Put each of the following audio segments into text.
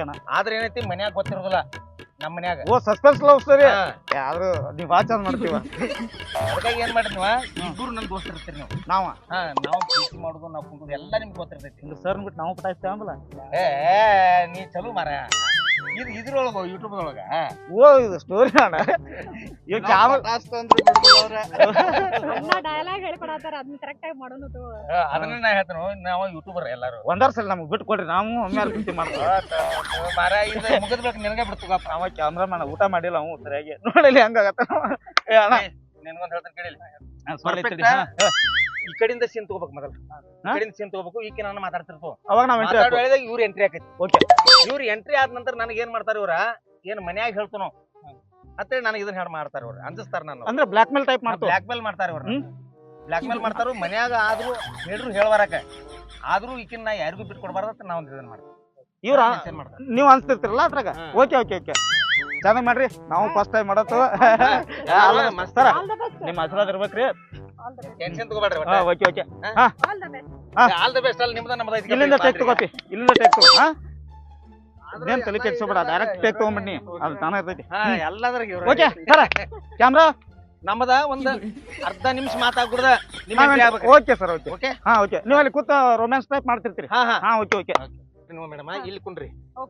ಅಣ್ಣ ಆದ್ರೆ ಏನೈತಿ ಮನ್ಯಾಗ ಗೊತ್ತಿರೋದಿಲ್ಲ ನಮ್ಮ ಮನ್ಯಾಗ. ಓ ಸಸ್ಪೆನ್ಸ್ ಲವ್ ಸರಿ ಹಾ. ಯಾರು ನೀವ್ ಭಾಳ ಚಂದ ಮಾಡ್ತೀವ? ಅದಕ್ಕಾಗಿ ಏನ್ ಮಾಡಿದ್ವ ನೀವ? ಇಬ್ಬರು ನನ್ ದೋಸ್ತ ಇರ್ತೀರಿ ನೀವು. ನಾವ? ಹಾ ನಾವು ಪ್ರೀತಿ ಮಾಡುದು ನಾವು ಕುಂಡುದು ಎಲ್ಲ ನಿಮ್ಗೆ ಗೊತ್ತಿರ್ತೈತಿ. ಸರ್ ಬಿಟ್ಟು ನಾವು ಪಟಾಯಿಸ್ತೇವಲ್ಲ ಏ ನೀ ಚಲೋ ಮಾರ ಇದು ಇದ್ರೊಳಗ ಯೂಟ್ಯೂಬ್ ಒಳಗ ಓ ಇದು ಸ್ಟೋರಿ ಅಣ್ಣ. ಇವ್ ಕ್ಯಾಮ ಅಣ್ಣ ಡಯಲಾಗ್ ಹೇಳ್ಕೊಡತ್ತಾರ ಅದನ್ನ ಕರೆಕ್ಟ್ ಆಗಿ. ಆ, ಅದನ್ನ ನಾ ಹೇಳ್ತೇನೆ ನಾವು ಯೂಟ್ಯೂಬರ್ ಎಲ್ಲಾರು. ಒಂದರ್ ಸಲ ನಮ್ಗೆ ಬಿಟ್ಟು ಕೊಡ್ರಿ ನಾವು ಒಮ್ಮೆ ಕುಂತಿ ಮಾಡ್ತೀವಿ. ಮಾರ ಇದು ಮುಗಿದ್ಬೇಕು ನಿನಗೆ ಬಿಡ್ತುಗಪ್ಪ ಅವ ಕ್ಯಾಮ್ರಾಮನ್ ಊಟ ಮಾಡಿಲ್ಲ ಅವನು ಸರಿಯಾಗಿ. ನೋಡಲಿ ಹಂಗಾಗತ್ತ. ಏ ಅಣ್ಣ. ನಿನ್ಗೊಂದ್ ಹೇಳ್ತಾನೆ ಕೇಳಿಲ್ಲ. ಈ ಕಡೆಯಿಂದ ಸೀನ್ ತಗೋಬೇಕು ಮೊದಲು. ಈ ಕಡೆಯಿಂದ ಸೀನ್ ತಗೋಬೇಕು ಈಕೆ ನಾನು ಮಾತಾಡ್ತಿರ್ತೋ ಅವಾಗ ನಾವು ಎಂಟ್ರಿ ಮಾತಾಡೋ ವೇಳೆದಾಗ ಇವ್ರು ಎಂಟ್ರಿ ಆಕೈತಿ ಓಕೆ ಇವ್ರು ಎಂಟ್ರಿ ಆದ ನಂತರ ನನಗೆ ಏನ್ ಮಾಡ್ತಾರೆ ಇವ್ರ? ಏನ್ ಮನ್ಯಾಗ ಹೇಳ್ತಾನೋ? ಅಂತೇಳಿ ನನಗೆ ಇದನ್ನ ಹೇಳಿ ಮಾಡ್ತಾರೆ ಇವ್ರು. ಅಂಜಿಸ್ತಾರೆ ನಾನು ಅಂದ್ರೆ ಬ್ಲಾಕ್ ಮೇಲ್ ಟೈಪ್ ಮಾಡ್ತಾರೆ ಬ್ಲಾಕ್ ಮೇಲ್ ಮಾಡ್ತಾರೆ ಇವ್ರು. ಬ್ಲಾಕ್ ಮೇಲ್ ಮಾಡ್ತಾರು ಮನ್ಯಾಗ ಆದ್ರೂ ಹೇಳ್ರು ಹೇಳ್ಬಾರಕ. ಆದ್ರೂ ಈಕಿನ ನಾ ಯಾರಿಗೂ ಬಿಟ್ಟು ಕೊಡ್ಬಾರ್ದು ಅಂತ ನಾವು ಇದನ್ನ ಮಾಡ್ತೀವಿ. ಇವ್ರ ನೀವು ಮಾಡ್ತಾರೆ. ನೀವ್ ಅನ್ಸ್ತಿರ್ತಿರಲ್ಲ ಅದ್ರಾಗ? ಓಕೆ ಓಕೆ ಓಕೆ ಚೆನ್ನಾಗಿ ಮಾಡ್ರಿ. ನಾವು ಫಸ್ಟ್ ಟೈಮ್ ಮಾಡತ್ತು. ನಿಮ್ಮ ಆಶೀರ್ವಾದ ಇರ್ಬೇಕ್ರಿ. ಟೆನ್ಷನ್ ತಗೋಬೇಡ್ರಿ ಹಾ okay okay. All the best. All the best ಅಲ್ಲಿ ನಿಮ್ದ ನಮ್ದು ಐತಿ ಇಲ್ಲಿಂದ ಟೆಕ್ ತಗೋತಿ ಇಲ್ಲಿಂದ ಟೆಕ್ ತಗೋ ಹಾ? ಇದೇನ್ ತಲೆ ಕೆಡ್ಸೋಬೇಡ ಡೈರೆಕ್ಟ್ ಟೇಕ್ ತಗೊಂಬಿಡ್ನಿ ಅದು ತಾನೇ ಇರ್ತೈತಿ. ಹಾ ಎಲ್ಲದ್ರಾಗ ಇವ್ರು. Okay sir camera? ನಮ್ಮದ ಒಂದ್ ಅರ್ಧ ನಿಮಿಷ ಮಾತಾಡ್ಬಿಡ್ದ ನಿಮ್ಮ entry okay sir okay. Okay? ಹಾ ಓಕೆ. ನೀವು ಅಲ್ಲಿ ಕೂತ ರೊಮ್ಯಾನ್ಸ್ ಟೈಪ್ ಮಾಡ್ತಿರ್ತೀರಿ. ಹಾ ಹಾ. ಹಾ ಓಕೆ. ಓಕೆ. ನೀವು ಮೇಡಮ್ ಇಲ್ಲಿ ಕುಂಡ್ರಿ.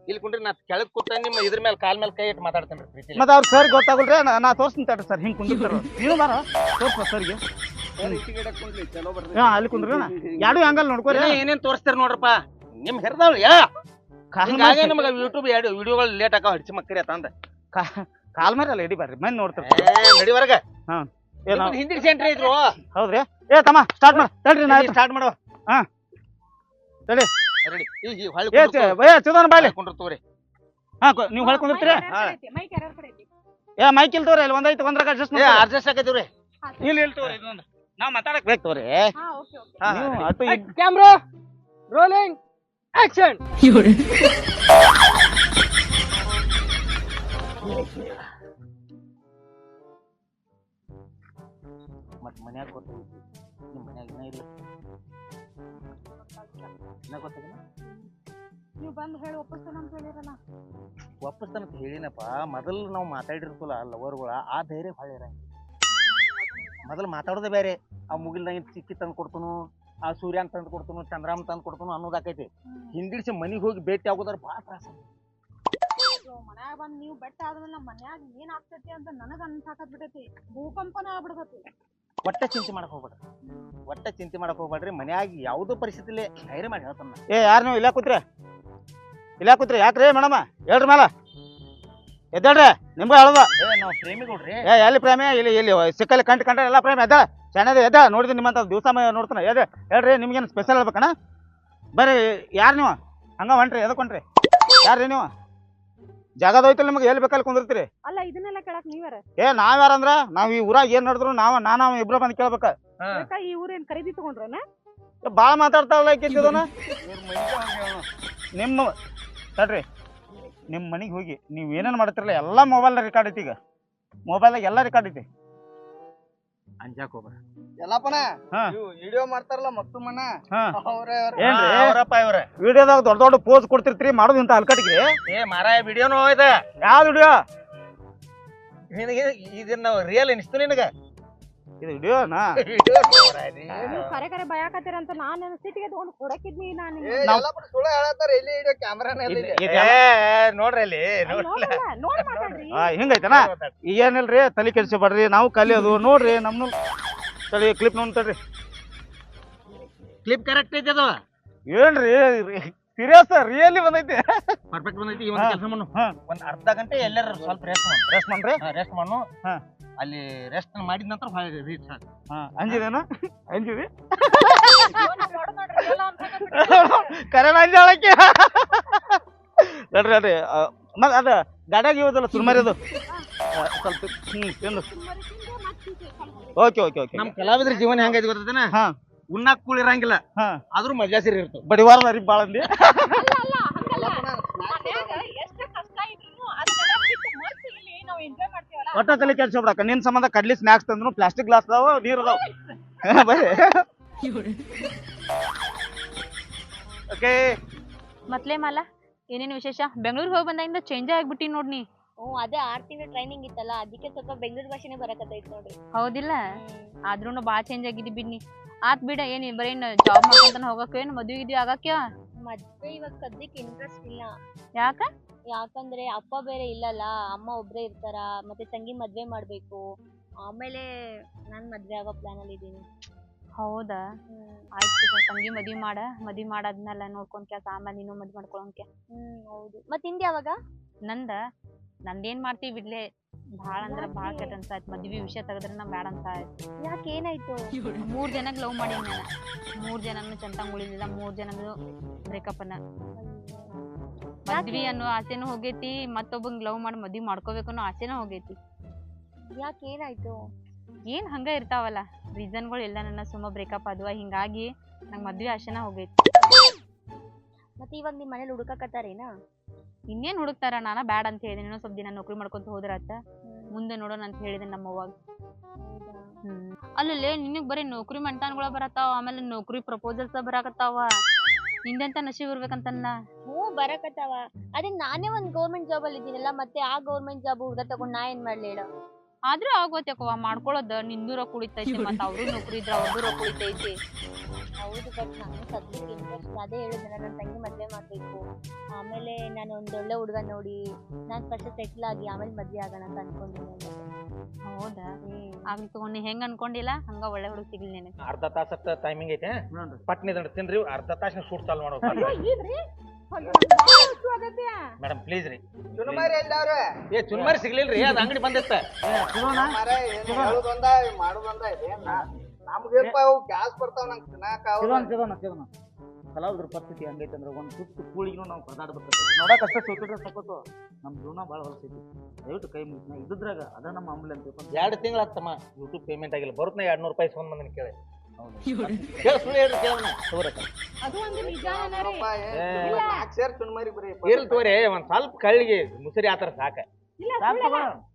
ಇಲ್ಲಿ ಕುಂಡ್ರಿ ನಾ ಕೆಳಗ್ ಕೂತ ನಿಮ್ಮ ಇದ್ರ ಮೇಲೆ ಕಾಲ್ ಮೇಲೆ ಕೈ ಇಟ್ಟು ಮಾತಾಡ್ತೇನೆ ಪ್ರೀತಿ ಮತ್ತೆ ಅವ್ರ ಸರ್ ಗೊತ್ತಾಗಲ್ರಿ ನಾ- ನಾ ತೋರಿಸ್ತೀನಿ ತಡ್ರಿ ಸರ್ ಹಿಂಗ್ ಕುಂದಿರ್ತಾರ ನೀವು ಬಾರ ತೋರ್ಸ ಸರ್ಗೆ ಹಾ ಅಲ್ಲಿ ಕುಂದ್ರಿ ಯಾರು ಹಂಗಲ್ ನೋಡ್ಕೊರಿ ಏನೇನ್ ತೋರಿಸ್ತಾರ ನೋಡ್ರಪ್ಪ. ನಿಮ್ ಹೆರ್ದಾವ್ ಯಾ. ಹಿಂಗಾಗಿ ನಮಗ ಯೂಟ್ಯೂಬ್ ಎರಡು ವಿಡಿಯೋಗಳು ಲೇಟ್ ಆಕಾವ ಹಡಿಸಿ ಮಕ್ಕರಿ ಅಂತ ಅಂದ ಕಾಲ್ ಮೇಲೆ ಅಲ್ಲ ಇಡಿ ಬರ್ರಿ ಮಂದಿ ನೋಡ್ತಾರ ನಡಿವರ್ಗ ಏ ನಾವ್ ಹಿಂದಿ ಸೆಂಟ್ರಿ ಇದ್ರು ಹೌದ್ರಿ? ಏ ತಮ್ಮ ಸ್ಟಾರ್ಟ್ ಮಾಡ. ತಡ್ರಿ ನಾ ಸ್ಟಾರ್ಟ್ ಮಾಡುವ ಹಾ. ತಡಿ. ರೆಡಿ. ಈ ಹೊಳ್ಳಿ ಏ ಚ- ಏ ಚುದನ್ ಬಾಲಿ ಕುಂಡ್ರ ತಗೋರಿ. ಹಾ ಕೊ- ನೀವ್ ಹೊಳ್ ಕುಂದಿರ್ತೀರಿ ಮೈಕ್? ಏ ಇಲ್ ತೋರಿ ಇಲ್ಲಿ ಒಂದೈತಿ ಒಂದ್ರಾಗ ಅಡ್ಜಸ್ಟ್ ಏ ಅಡ್ಜಸ್ಟ್ ಆಗೈತಿವ್ರಿ ಇಲ್ಲಿ ಇಲ್ಲಿ ತೋರಿ ಇದೊಂದು ನಾವ್ ಮಾತಾಡಕ್ ಬೇಕು ತೋರಿ ಹಾ. ನೀವು ready. ಅಟ್ಟು ಇದ್- ಕ್ಯಾಮ್ರಾ ರೋಲಿಂಗ್ ಆಕ್ಷನ್ ಮತ್ ಮನ್ಯಾಗ ಗೊತ್ತೈತಿ ನಿಮ್ ಮನ್ಯಾಗ ಇಲ್ಲ. ಇನ್ನ ಗೊತ್ತಾಗಿಲ್ಲ ನೀವು ಬಂದ್ ಹೇಳಿ ಒಪ್ಪಿಸ್ತಾನ ಅಂತ ಹೇಳಿರಲ್ಲ. ಅಂತ ಹೇಳಿನಪ್ಪ. ಮೊದಲು ನಾವು ಮಾತಾಡಿರ್ತಲ್ಲ ಲವರ್ಗಳ ಆ ಧೈರ್ಯ ಭಾಳ ಇರಂಗಿಲ್ಲ. ಮೊದಲು ಮಾತಾಡೋದೇ ಬೇರೆ. ಆ ಮುಗಿಲ್ದಾಗ ಚಿಕ್ಕಿ ತಂದು ಕೊಡ್ತನು ಆ ಸೂರ್ಯನ ತಂದು ಕೊಡ್ತನು ಚಂದ್ರಾಮ್ ತಂದು ಕೊಡ್ತನು ಅನ್ನೋದಾಕೈತಿ ಹಿಂದಿಡ್ಸಿ ಮನೆಗೆ ಹೋಗಿ ಭೇಟಿ ಆಗೋದಾರ ಭಾಳ ತ್ರಾಸ ಮನ್ಯಾಗ ಬಂದು ನೀವು ಬೆಟ್ಟ ಆದ್ಮೇಲೆ ನಮ್ಮ ಮನ್ಯಾಗ ಏನ್ ಆಗ್ತೈತಿ ಅಂತ ನನಗ ಅನ್ಸಾಕತ್ ಬಿಟ್ಟೈತಿ ಭೂಕಂಪನ ಆಗ್ಬಿಡ್ತೈತಿ. ಒಟ್ಟ ಚಿಂತೆ ಮಾಡಕ್ ಹೋಗ್ಬೇಡ್ರಿ. ಒಟ್ಟ ಚಿಂತೆ ಮಾಡಕ್ ಹೋಗ್ಬೇಡ್ರಿ. ಮನೆಯಾಗಿ ಯಾವುದೋ ಪರಿಸ್ಥಿತಿಲಿ ಧೈರ್ಯ ಮಾಡಿ ಹೇಳ್ತಾನ ನಾ. ಏ ಯಾರು ನೀವು? ಇಲ್ಲ ಕೂತ್ರಿ. ಇಲ್ಲ ಕೂತ್ರಿ. ಯಾಕ್ರಿ ಮೇಡಮ್ಮ ಹೇಳ್ರಿ ಮೇಲ. ಎದ್ದೇಳ್ರಿ. ನಿಮ್ಗೆ ಹೇಳೋದು. ಏ ನಾವು ಪ್ರೇಮಿಗಳ್ರಿ. ಏ ಎಲ್ಲಿ ಪ್ರೇಮಿ? ಇಲ್ಲಿ ಇಲ್ಲಿ ಸಿಕ್ಕಲ್ಲಿ ಕಂಡು ಕಂಡ್ರೆ ಎಲ್ಲ ಪ್ರೇಮ. ಎದ್ದ ಸಣ್ಣದ ಎದ್ದ ನೋಡಿದ್ರೆ ನಿಮ್ಮಂತ ದಿವಸ ನೋಡ್ತಾನೆ. ಎದೆ ಹೇಳ್ರಿ ನಿಮ್ಗೇನು ಸ್ಪೆಷಲ್ ಹೇಳ್ಬೇಕಣ್ಣ? ಬರ್ರಿ ಯಾರು ನೀವು? ಹಂಗ ಹೊಂಟ್ರಿ ಎದಕ್ಕೆ ಹೊಂಟ್ರಿ? ಯಾರ್ರಿ ನೀವು? ಜಾಗದ ಹೋಯ್ತಲ್ಲ ನಿಮಗೆ ಎಲ್ಲಿ ಬೇಕಲ್ಲಿ ಕುಂದಿರ್ತೀರಿ. ಅಲ್ಲ ಇದನ್ನೆಲ್ಲ ಕೇಳಕ್ ನೀವ್ಯಾರ? ಏ ನಾವ್ ಯಾರಂದ್ರ ನಾವ್ ಈ ಊರಾಗ ಏನ್ ನಡೆದ್ರು ನಾವ್ ನಾನ ಇಬ್ರು ಬಂದ್ ಕೇಳ್ಬೇಕ. ಈ ಊರೇನ್ ಖರೀದಿ ತಗೊಂಡ್ರನ? ಏ, ಬಾಳ ಮಾತಾಡ್ತಾವಲ್ಲ ಕೇಳ್ತಿದನ ನಿಮ್ಮ ತಡ್ರಿ. ನಿಮ್ಮ ಮನೆಗೆ ಹೋಗಿ ನೀವು ಏನೇನು ಮಾಡ್ತಿರಲ್ಲ ಎಲ್ಲ ಮೊಬೈಲ್ ರೆಕಾರ್ಡ್ ಐತಿ ಈಗ. ಮೊಬೈಲ್ ಎಲ್ಲ ರೆಕಾರ್ಡ್ ಐತಿ. ಅಂಜಾಕ್ ಹೋಗ್ಬೇಡ. ಎಲ್ಲಪ್ಪನ ವಿಡಿಯೋ ಮಾಡ್ತಾರಲ್ಲ ಮತ್ತೊಮ್ಮನ ಹಾ. ಅವ್ರೆ ಏನ್ರಿ? ಅವರಪ್ಪ ಇವ್ರ. ವಿಡಿಯೋದಾಗ ದೊಡ್ಡ ದೊಡ್ಡ ಪೋಸ್ ಕೊಡ್ತಿರ್ತೀರಿ ಮಾಡೋದು ಇಂತ ಅಲ್ಕಟ್ಟಿಗೆ? ಏ ಮಾರಾಯ ವಿಡಿಯೋನು ಇದೆ ಯಾವ್ದು ವಿಡಿಯೋ ನಿನಗೆ ಇದನ್ನ ರಿಯಲ್ ಅನಿಸ್ತು ನಿನಗ? ಇದು ವಿಡಿಯೋನಾ ವಿಡಿಯೋ ನೀವು ಕರೆ ಕರೆ ಭಯಾಕತ್ತೀರ ಅಂತ ನಾನ್ ಸಿಟಿಗೆ ತಗೊಂಡ್ ಕೊಡಕಿದ್ನಿ ನಾನು ನಾವ್- ಸುಳ್ಳು ಹೇಳತ್ತಾರ ಇಲ್ಲಿ ವಿಡಿಯೋ ಕ್ಯಾಮ್ರಾನ ನೋಡ್ರಿ ಅಲ್ಲಿ ನೋಡ್ರಿ ನೋಡ್ ಮಾತಾಡ್ರಿ. ಹಿಂಗೈತನ? ಏನಿಲ್ರಿ ತಲೆ ಕೆಡ್ಸಬೇಡ್ರಿ ನಾವು ಕಲಿಯೋದು ನೋಡ್ರಿ ನಮ್ನು ತಡಿ ಕ್ಲಿಪ್ ನೋಡಿ ತಡ್ರಿ ಕ್ಲಿಪ್ ಕರೆಕ್ಟ್ ಐತಿ ಅದು? ಏನ್ರಿ ಸೀರಿಯಸ್ ರಿಯಲಿ ಬಂದೈತಿ. ಪರ್ಫೆಕ್ಟ್ ಬಂದೈತಿ. ಈ ಒಂದು ಕೆಲಸ ಮಾಡು ಒಂದು ಅರ್ಧ ಗಂಟೆ ಎಲ್ಲರ ಸ್ವಲ್ಪ ರೆಸ್ಟ್ ಮಾಡು ರೆಸ್ಟ್ ಮಾಡ್ರಿ? ರೆಸ್ಟ್ ಮಾಡು ಹಾ. ಅಲ್ಲಿ ರೆಸ್ಟ್ ಮಾಡಿದ ನಂತರ ರೀಚ್ ಆಗ ಹಾ ಅಂಜಿದೇನ? ಅಂಜಿದಿ? ಕರೆ. ಕರೆನ ಅಂಜಾಳಕ್ಕೆ ನೋಡ್ರಿ ಅದೇ ಮತ್ತೆ ಅದ ಗಾಡ್ಯಾಗ ಇರೋದಲ್ಲ ಸುರ್ಮರಿ ಅದು ಸ್ವಲ್ಪ ಹ್ಮ್ ಓಕೆ ಓಕೆ ಓಕೆ ನಮ್ ಕಲಾವಿದ್ರ ಜೀವನ ಹೆಂಗೈತಿ ಗೊತ್ತೇನ ಹಾ. ಉಣ್ಣಾಕ್ ಕೂಳಿರಂಗಿಲ್ಲ. ಹಾ. ಆದ್ರೂ ಮಜಾ ಸೇರಿ ಇರ್ತಾವ ಬಡಿವಾರ ಅರಿ ಬಾಳ ಅಂದಿ. ಅಲ್ಲ ಒಟ್ಟ ತಲೆ ಕೆಲ್ಸ ಬಿಡಕ ನಿನ್ ಸಂಬಂಧ ಕಡ್ಲಿ ಸ್ನಾಕ್ಸ್ ತಂದ್ರು ಪ್ಲಾಸ್ಟಿಕ್ ಗ್ಲಾಸ್ ಅದಾವ ನೀರ್ ಅದಾವ. ಬರ್ರಿ ಓಕೆ ಮತ್ಲೇ ಮಾಲ ಏನೇನು ವಿಶೇಷ? ಬೆಂಗಳೂರಿಗೆ ಹೋಗಿ ಬಂದಾಗಿಂದ ಚೇಂಜ್ ಆಗ್ಬಿಟ್ಟಿ ನೋಡಿ ನೀ. ಹ್ಞೂ ಅದೇ ಆರ್ ತಿಂಗಳ ಟ್ರೈನಿಂಗ್ ಇತ್ತಲ್ಲ ಅದಕ್ಕೆ ಸ್ವಲ್ಪ ಬೆಂಗಳೂರು ಭಾಷೆನೇ ಬರಕತ್ತೈತಿ ನೋಡ್ರಿ. ಹೌದಿಲ್ಲ? ಆದ್ರೂ ಭಾಳ ಚೇಂಜ್ ಆಗಿದ್ದಿ ಬಿನ್ನಿ ಆತ್ ಬಿಡ ಏನ್ ಬರೀ ಜಾಬ್ ಮಾಡ್ಕೊಂತಾನ ಹೋಗಕ್ಕೆ ಏನು ಮದ್ವೆ ಗಿದ್ವಿ ಆಗಕ್ಕೆ ಮದ್ವೆ ಇವಾಗ ಸದ್ಯಕ್ಕೆ ಇಂಟ್ರೆಸ್ಟ್ ಇಲ್ಲ. ಯಾಕ? ಯಾಕಂದ್ರೆ ಅಪ್ಪ ಬೇರೆ ಇಲ್ಲಲ್ಲ ಅಮ್ಮ ಒಬ್ರೇ ಇರ್ತಾರ ಮತ್ತೆ ತಂಗಿ ಮದ್ವೆ ಮಾಡ್ಬೇಕು. ಆಮೇಲೆ ನಾನ್ ಮದ್ವೆ ಆಗೋ ಪ್ಲಾನ್ ಅಲ್ಲಿ ಇದೀನಿ ಹೌದಾ? ಆಯ್ತು ತಗೋ, ತಂಗಿ ಮದ್ವಿ ಮಾಡ ಮದ್ವಿ ಮಾಡಾದ್ಮೇಲೆ ನೋಡ್ಕೊಂಡ್ ಕ್ಯಾಸ ಆಮೇಲೆ ನೀನು ಮದ್ವಿ ಮಾಡ್ಕೊಳಂಕೆ ಹ್ಮ್ ಹೌದು. ಮತ್ ಹಿಂದೆ ಯಾವಾಗ? ನಂದ? ನಂದೇನ್ ಮಾಡ್ತೀವಿ ಬಿಡ್ಲೆ? ಭಾಳ ಅಂದ್ರ ಭಾಳ ಕೆಟ್ಟ ಅನ್ಸಾಯ್ತು. ಮದ್ವಿ ವಿಷಯ ತೆಗೆದ್ರೆ ನಾ ಬ್ಯಾಡ ಅಂತ ಆಯ್ತು ಯಾಕೆ ಏನಾಯ್ತು? ಮೂರ್ ಜನಕ್ ಲವ್ ಮಾಡಿ ನಾನು. ಮೂರ್ ಜನನು ಚಂತಂಗ್ ಉಳಿಲಿಲ್ಲ. ಮೂರ್ ಜನನು ಬ್ರೇಕಪ್ ಅನ್ನ. ಮದ್ವಿ ಅನ್ನೋ ಆಸೆನೂ ಹೋಗೈತಿ ಮತ್ತೊಬ್ಬಂಗ್ ಲವ್ ಮಾಡಿ ಮದ್ವಿ ಮಾಡ್ಕೋಬೇಕು ಅನ್ನೋ ಆಸೆನೂ ಹೋಗೈತಿ. ಯಾಕೆ ಏನಾಯ್ತು? ಏನ್ ಹಂಗ ಇರ್ತಾವಲ್ಲ? ರೀಸನ್ಗಳು ಎಲ್ಲ ನನ್ನ ಸುಮ್ಮ ಬ್ರೇಕಪ್ ಆದ್ವ. ಹಿಂಗಾಗಿ ನಂಗೆ ಮದ್ವೆ ಆಸೆನ ಹೋಗೈತಿ. ಮತ್ತೆ ಇವಾಗ ನಿಮ್ ಮನೇಲಿ ಹುಡುಕಕತ್ತಾರೇನಾ ಇನ್ನೇನ್ ಹುಡುಕ್ತಾರ ನಾನ? ಬ್ಯಾಡ ಅಂತ ಹೇಳಿದೆ ಇನ್ನೊಂದ್ ಸ್ವಲ್ಪ ದಿನ ನೌಕರಿ ಮಾಡ್ಕೊಂತ ಹೋದ್ರಾತ ಮುಂದೆ ನೋಡೋಣ ಅಂತ ಹೇಳಿದೆ ನಮ್ಮ ಅವಾಗ ಅಲ್ಲಲ್ಲೇ, ನಿನಗ್ ಬರೀ ನೌಕರಿ ಮಂಟಾನ್ಗಳ ಬರತ್ತಾವ, ಆಮೇಲೆ ನೌಕರಿ ಪ್ರಪೋಸಲ್ಸ್ ಬರಾಕತ್ತಾವ. ನಿಂದೆಂತ ನಶೀಬ್ ಇರ್ಬೇಕಂತನ್ನ? ಹ್ಞೂ, ಬರಕತ್ತಾವ. ಅದೇ ನಾನೇ ಒಂದ್ ಗೌರ್ಮೆಂಟ್ ಜಾಬ್ ಅಲ್ಲಿ ಇದೀನಲ್ಲ ಮತ್ತೆ ಆ ಗೌರ್ಮೆಂಟ್ ಜಾಬ್ ಹುಡ್ಗ ತಗೊಂಡ್ ನಾ ಏನ್ ಮಾಡ್ಲಿ ಹೇಳು? ಆದ್ರೂ ಆಗೋತ್ಯಾಕವ್ವ ಮಾಡ್ಕೊಳ್ಳೋದ ನಿಂದು ರೊಕ್ಕ ಉಳಿತೈತಿ ಮತ್ತ ಅವ್ರು ನೌಕರಿ ಇದ್ರ ಅವ್ರದ್ದು ರೊಕ್ಕ ಉಳಿತೈತಿ ಹೌದು ಬಟ್ ನಾನು ಸದ್ಯಕ್ಕೆ ಇಂಟ್ರೆಸ್ಟ್ ಅದೇ ಹೇಳಿದ್ರೆ ನನ್ನ ತಂಗಿ ಮದ್ವೆ ಮಾಡ್ಬೇಕು. ಆಮೇಲೆ ನಾನು ಒಂದೊಳ್ಳೆ ಒಳ್ಳೆ ಹುಡುಗ ನೋಡಿ ನಾನು ಫಸ್ಟ್ ಸೆಟ್ಲ್ ಆಗಿ ಆಮೇಲೆ ಮದ್ವೆ ಆಗೋಣ ಅಂತ ಅನ್ಕೊಂಡಿದ್ದೆ ಹೌದಾ? ಆಗ್ಲಿ ತಗೊಂಡು ನೀ ಹೆಂಗ್ ಅನ್ಕೊಂಡಿಲ್ಲ? ಹಂಗ ಒಳ್ಳೆ ಹುಡುಗ ಸಿಗ್ಲಿ ನಿನಗೆ. ಅರ್ಧ ತಾಸತ್ತ ಟೈಮಿಂಗ್ ಐತೆ? ಪಟ್ನಿ ದಂಡ ತಿನ್ರಿ ಅರ್ಧ ತಾಸಿನ ಸೂಟ್ ಚಾಲು ಮಾಡೋ ಮೇಡಮ್ ಪ್ಲೀಸ್ ರೀ. ಚುನುಮಾರಿ ಎಲ್ಲಾರು ಏ ಚುನ್ಮಾರಿ ಸಿಗ್ಲಿಲ್ರಿ ಅದು ಅಂಗಡಿ ಬಂದಿತ್ತ. ಮಾಡುದೊಂದ ಇದೆ ಅವು ಗ್ಯಾಸ್ ಬರ್ತಾವ ನಂಗೆ ತಿನ್ನಾಕ ಸಿಗೋಣ ಸಿಗೋಣ ಸಿಗೋಣ ಕಲಾವಿದ್ರ ಪರಿಸ್ಥಿತಿ ಹಂಗೈತೆ ಅಂದ್ರೆ ಒಂದು ಸುತ್ತು ಕೂಳಿಗೂ ನಾವು ಪರದಾಡ್ಬೇಕು ನೋಡಕ್ ಅಷ್ಟೇ ಸೋತಿದ್ರೆ ಸಪೋತು ನಮ್ಮ ಜೀವನ ಭಾಳ ಹೊಲಸೈತಿ. ದಯವಿಟ್ಟು ಕೈ ಮುಗಿನ ಇದ್ರಾಗ ಅದ ನಮ್ಮ ಅಂತ ಎರಡು ತಿಂಗಳ ಯೂಟ್ಯೂಬ್ ಪೇಮೆಂಟ್ ಆಗಿಲ್ಲ. ಬರುತ್ತ ಎರಡ್ ನೂರು ರೂಪಾಯಿ ಸೋನ್ ಬಂದನ್ ಕೇಳಿ. ಇರ್ಲಿ ತಗೋರಿ ಒಂದ್ ಸ್ವಲ್ಪ ಕಳ್ಳಿಗೆ ಮುಸರಿ ಆತರ ಸಾಕ.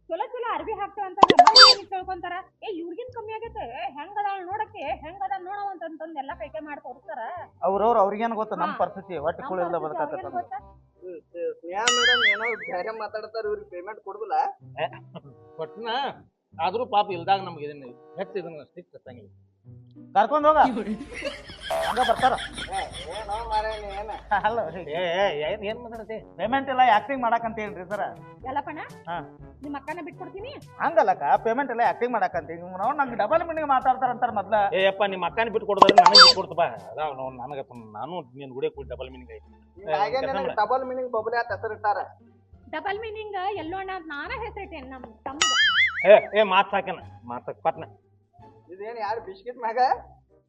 ಚಲೋ ಚಲೋ ಅರ್ಬಿ ಹಾಕ್ತೇವೆ ಅಂತಂದ್ರೆ ಮಂದಿ ತಿಳ್ಕೊಂತಾರ ಏ ಇವ್ರಿಗಿನ್ ಕಮ್ಮಿ ಆಗೈತೆ. ಹೆಂಗದಾಳ ಅದಾಳ ನೋಡಕ್ಕೆ? ಹೆಂಗ್ ಅದ ನೋಡವ ಅಂತಂದ್ ಎಲ್ಲಾ ಕೈ ಕೈ ಮಾಡಿ ತೋರಿಸ್ತಾರ ಅವ್ರವ್ರು ಅವ್ರಿಗೇನ್ ಗೊತ್ತ? ನಮ್ಮ ಪರಿಸ್ಥಿತಿ ಹೊಟ್ಟೆ ನಮ್ ಕೂಳಿಲ್ಲ ಪರಿಸ್ಥಿತಿ ಒಟ್ಟು ಅವ್ರಿಗೇನ್ ಗೊತ್ತಾ? ಸ್ನೇಹ ಮೇಡಮ್ ಏನೋ ಬೇರೆ ಮಾತಾಡ್ತಾರ ಇವ್ರಿಗೆ ಪೇಮೆಂಟ್ ಕೊಡುದಿಲ್ಲ. ಕೊಟ್ನ ಆದ್ರೂ ಪಾಪ ಇಲ್ದಾಗ ನಮ್ಗೆ ಇದನ್ನ ಹೆಚ್ಚು ಇದನ್ನ ಸ್ಟಿಕ್ ಹತ್ತಂಗಿಲ್ಲ ಕರ್ಕೊಂಡು ಹೋಗ. ಹಂಗ ಬರ್ತಾರ. ಏ, ಏನೋ ಮಾರ ಏನ? ಅಲ್ಲ ಏ ಏ, ಏನ್ ಏನ್ ಮಾತಾಡತಿ? ಪೇಮೆಂಟ್ ಎಲ್ಲ ಆಕ್ಟಿಂಗ್ ಮಾಡಕಂತ ಹೇಳ್ರಿ ಸರ್ ಎಲ್ಲಪ್ಪಣ್ಣ? ಹಾ. ನಿಮ್ಮ ಅಕ್ಕನ ಬಿಟ್ಕೊಡ್ತೀನಿ? ಹಂಗಲ್ಲಕ್ಕ ಪೇಮೆಂಟ್ ಎಲ್ಲ ಆಕ್ಟಿಂಗ್ ಮಾಡಕಂತ. ನಾವು ನಂಗೆ ಡಬಲ್ ಮೀನಿಂಗ್ ಮಾತಾಡ್ತಾರ ಅಂತಾರ ಮೊದ್ಲ. ಏ ನಿಮ್ಮ ಅಕ್ಕನ ಬಿಟ್ಟು ನನಗೆ ಬಿಟ್ಟು ಬಾ. ಅದಾವ ನಾವು ನನಗೆ ನಾನು ನೀನು ಗುಡಿ ಕೂಡ ಡಬಲ್ ಮೀನಿಂಗ್ ಐತಿ. ಡಬಲ್ ಮೀನಿಂಗ್ ಬಬಲಿ ಅಂತ ಹೆಸರಿಟ್ಟಾರ ಡಬಲ್ ಮೀನಿಂಗ್ ಎಲ್ಲೋ ಅಣ್ಣ ಅಂತ ನಾನ ಹೆಸರಿಟ್ಟೇನೆ ನಮ್ ತಮ್ಮ ಏ ಏ ಮಾತ್ ಸಾಕೇನ ಮಾತ್ ಸಾಕ್ ಪಟ್ನ. ಇದೇನ್ ಯಾರು ಬಿಸ್ಕಿಟ್ ಮ್ಯಾಗ?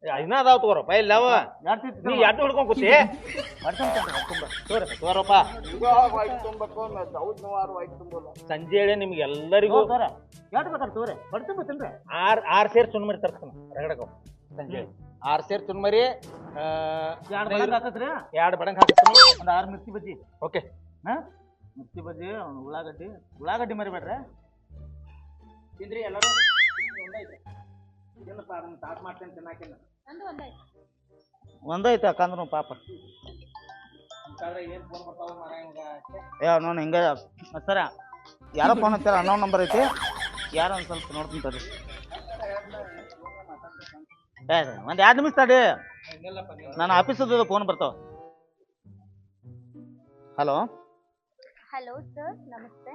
ಇನ್ನ ಅದಾವ ತಗೋರಪ್ಪ ಇಲ್ಲ ಅವ. ಯಾರ್ ನೀ ಎಟ್ಟು ಹಿಡ್ಕೊಂಡ್ ಕೂತಿ. ತೋರಪ್ಪ ವೈಟ್ ತುಂಬಲ್ಲ. ಸಂಜೆ ಹೇಳಿ ನಿಮ್ಗೆ ಎಲ್ಲರಿಗೂ ಬೇಕಾರೆ ಬರ್ತೀನಿ ಆರ್ ಆರ್ ಸೇರ್ ಚುನ್ಮರಿ ತರ್ತಾನ ರಗಡಕ ಸಂಜೆ ಆರ್ ಸೇರ್ ಚುನ್ಮರಿ ಎರಡು ಬಡಂಗ್ ಹಾಕತ್ರಿ. ಎರಡು ಬಡಂಗ್ ಒಂದು ಆರು ಮಿರ್ಚಿ ಬಜ್ಜಿ. ಓಕೆ. ಹಾ? ಮಿರ್ಚಿ ಬಜ್ಜಿ ಉಳ್ಳಾಗಡ್ಡಿ. ಉಳ್ಳಾಗಡ್ಡಿ ಮರಿಬೇಡ್ರಿ ತಿಂದ್ರಿ ಎಲ್ಲರೂ? ಏನಪ್ಪ ಅದನ್ನ ತಾಟ್ ಮಾಡ್ತೇನೆ ನಂದು ಒಂದೈತೆ ಅಕ್ಕಂದ್ರು ಪಾಪ. ಏ ನೋಡಿ ಹಿಂಗೆ ಸರ ಯಾರೋ ಫೋನ್ ಹಚ್ಚಾರ ಅನ್ನೋ ನಂಬರ್ ಐತಿ. ಯಾರೋ ಒಂದು ಸ್ವಲ್ಪ ನೋಡ್ತೀನಿ ತಡಿ. ಏ ಒಂದು ಎರಡು ನಿಮಿಷ ತಡಿ. ನಾನು ಆಫೀಸದ ಫೋನ್ ಬರ್ತಾವ. ಹಲೋ ಹಲೋ ಸರ್ ನಮಸ್ತೆ.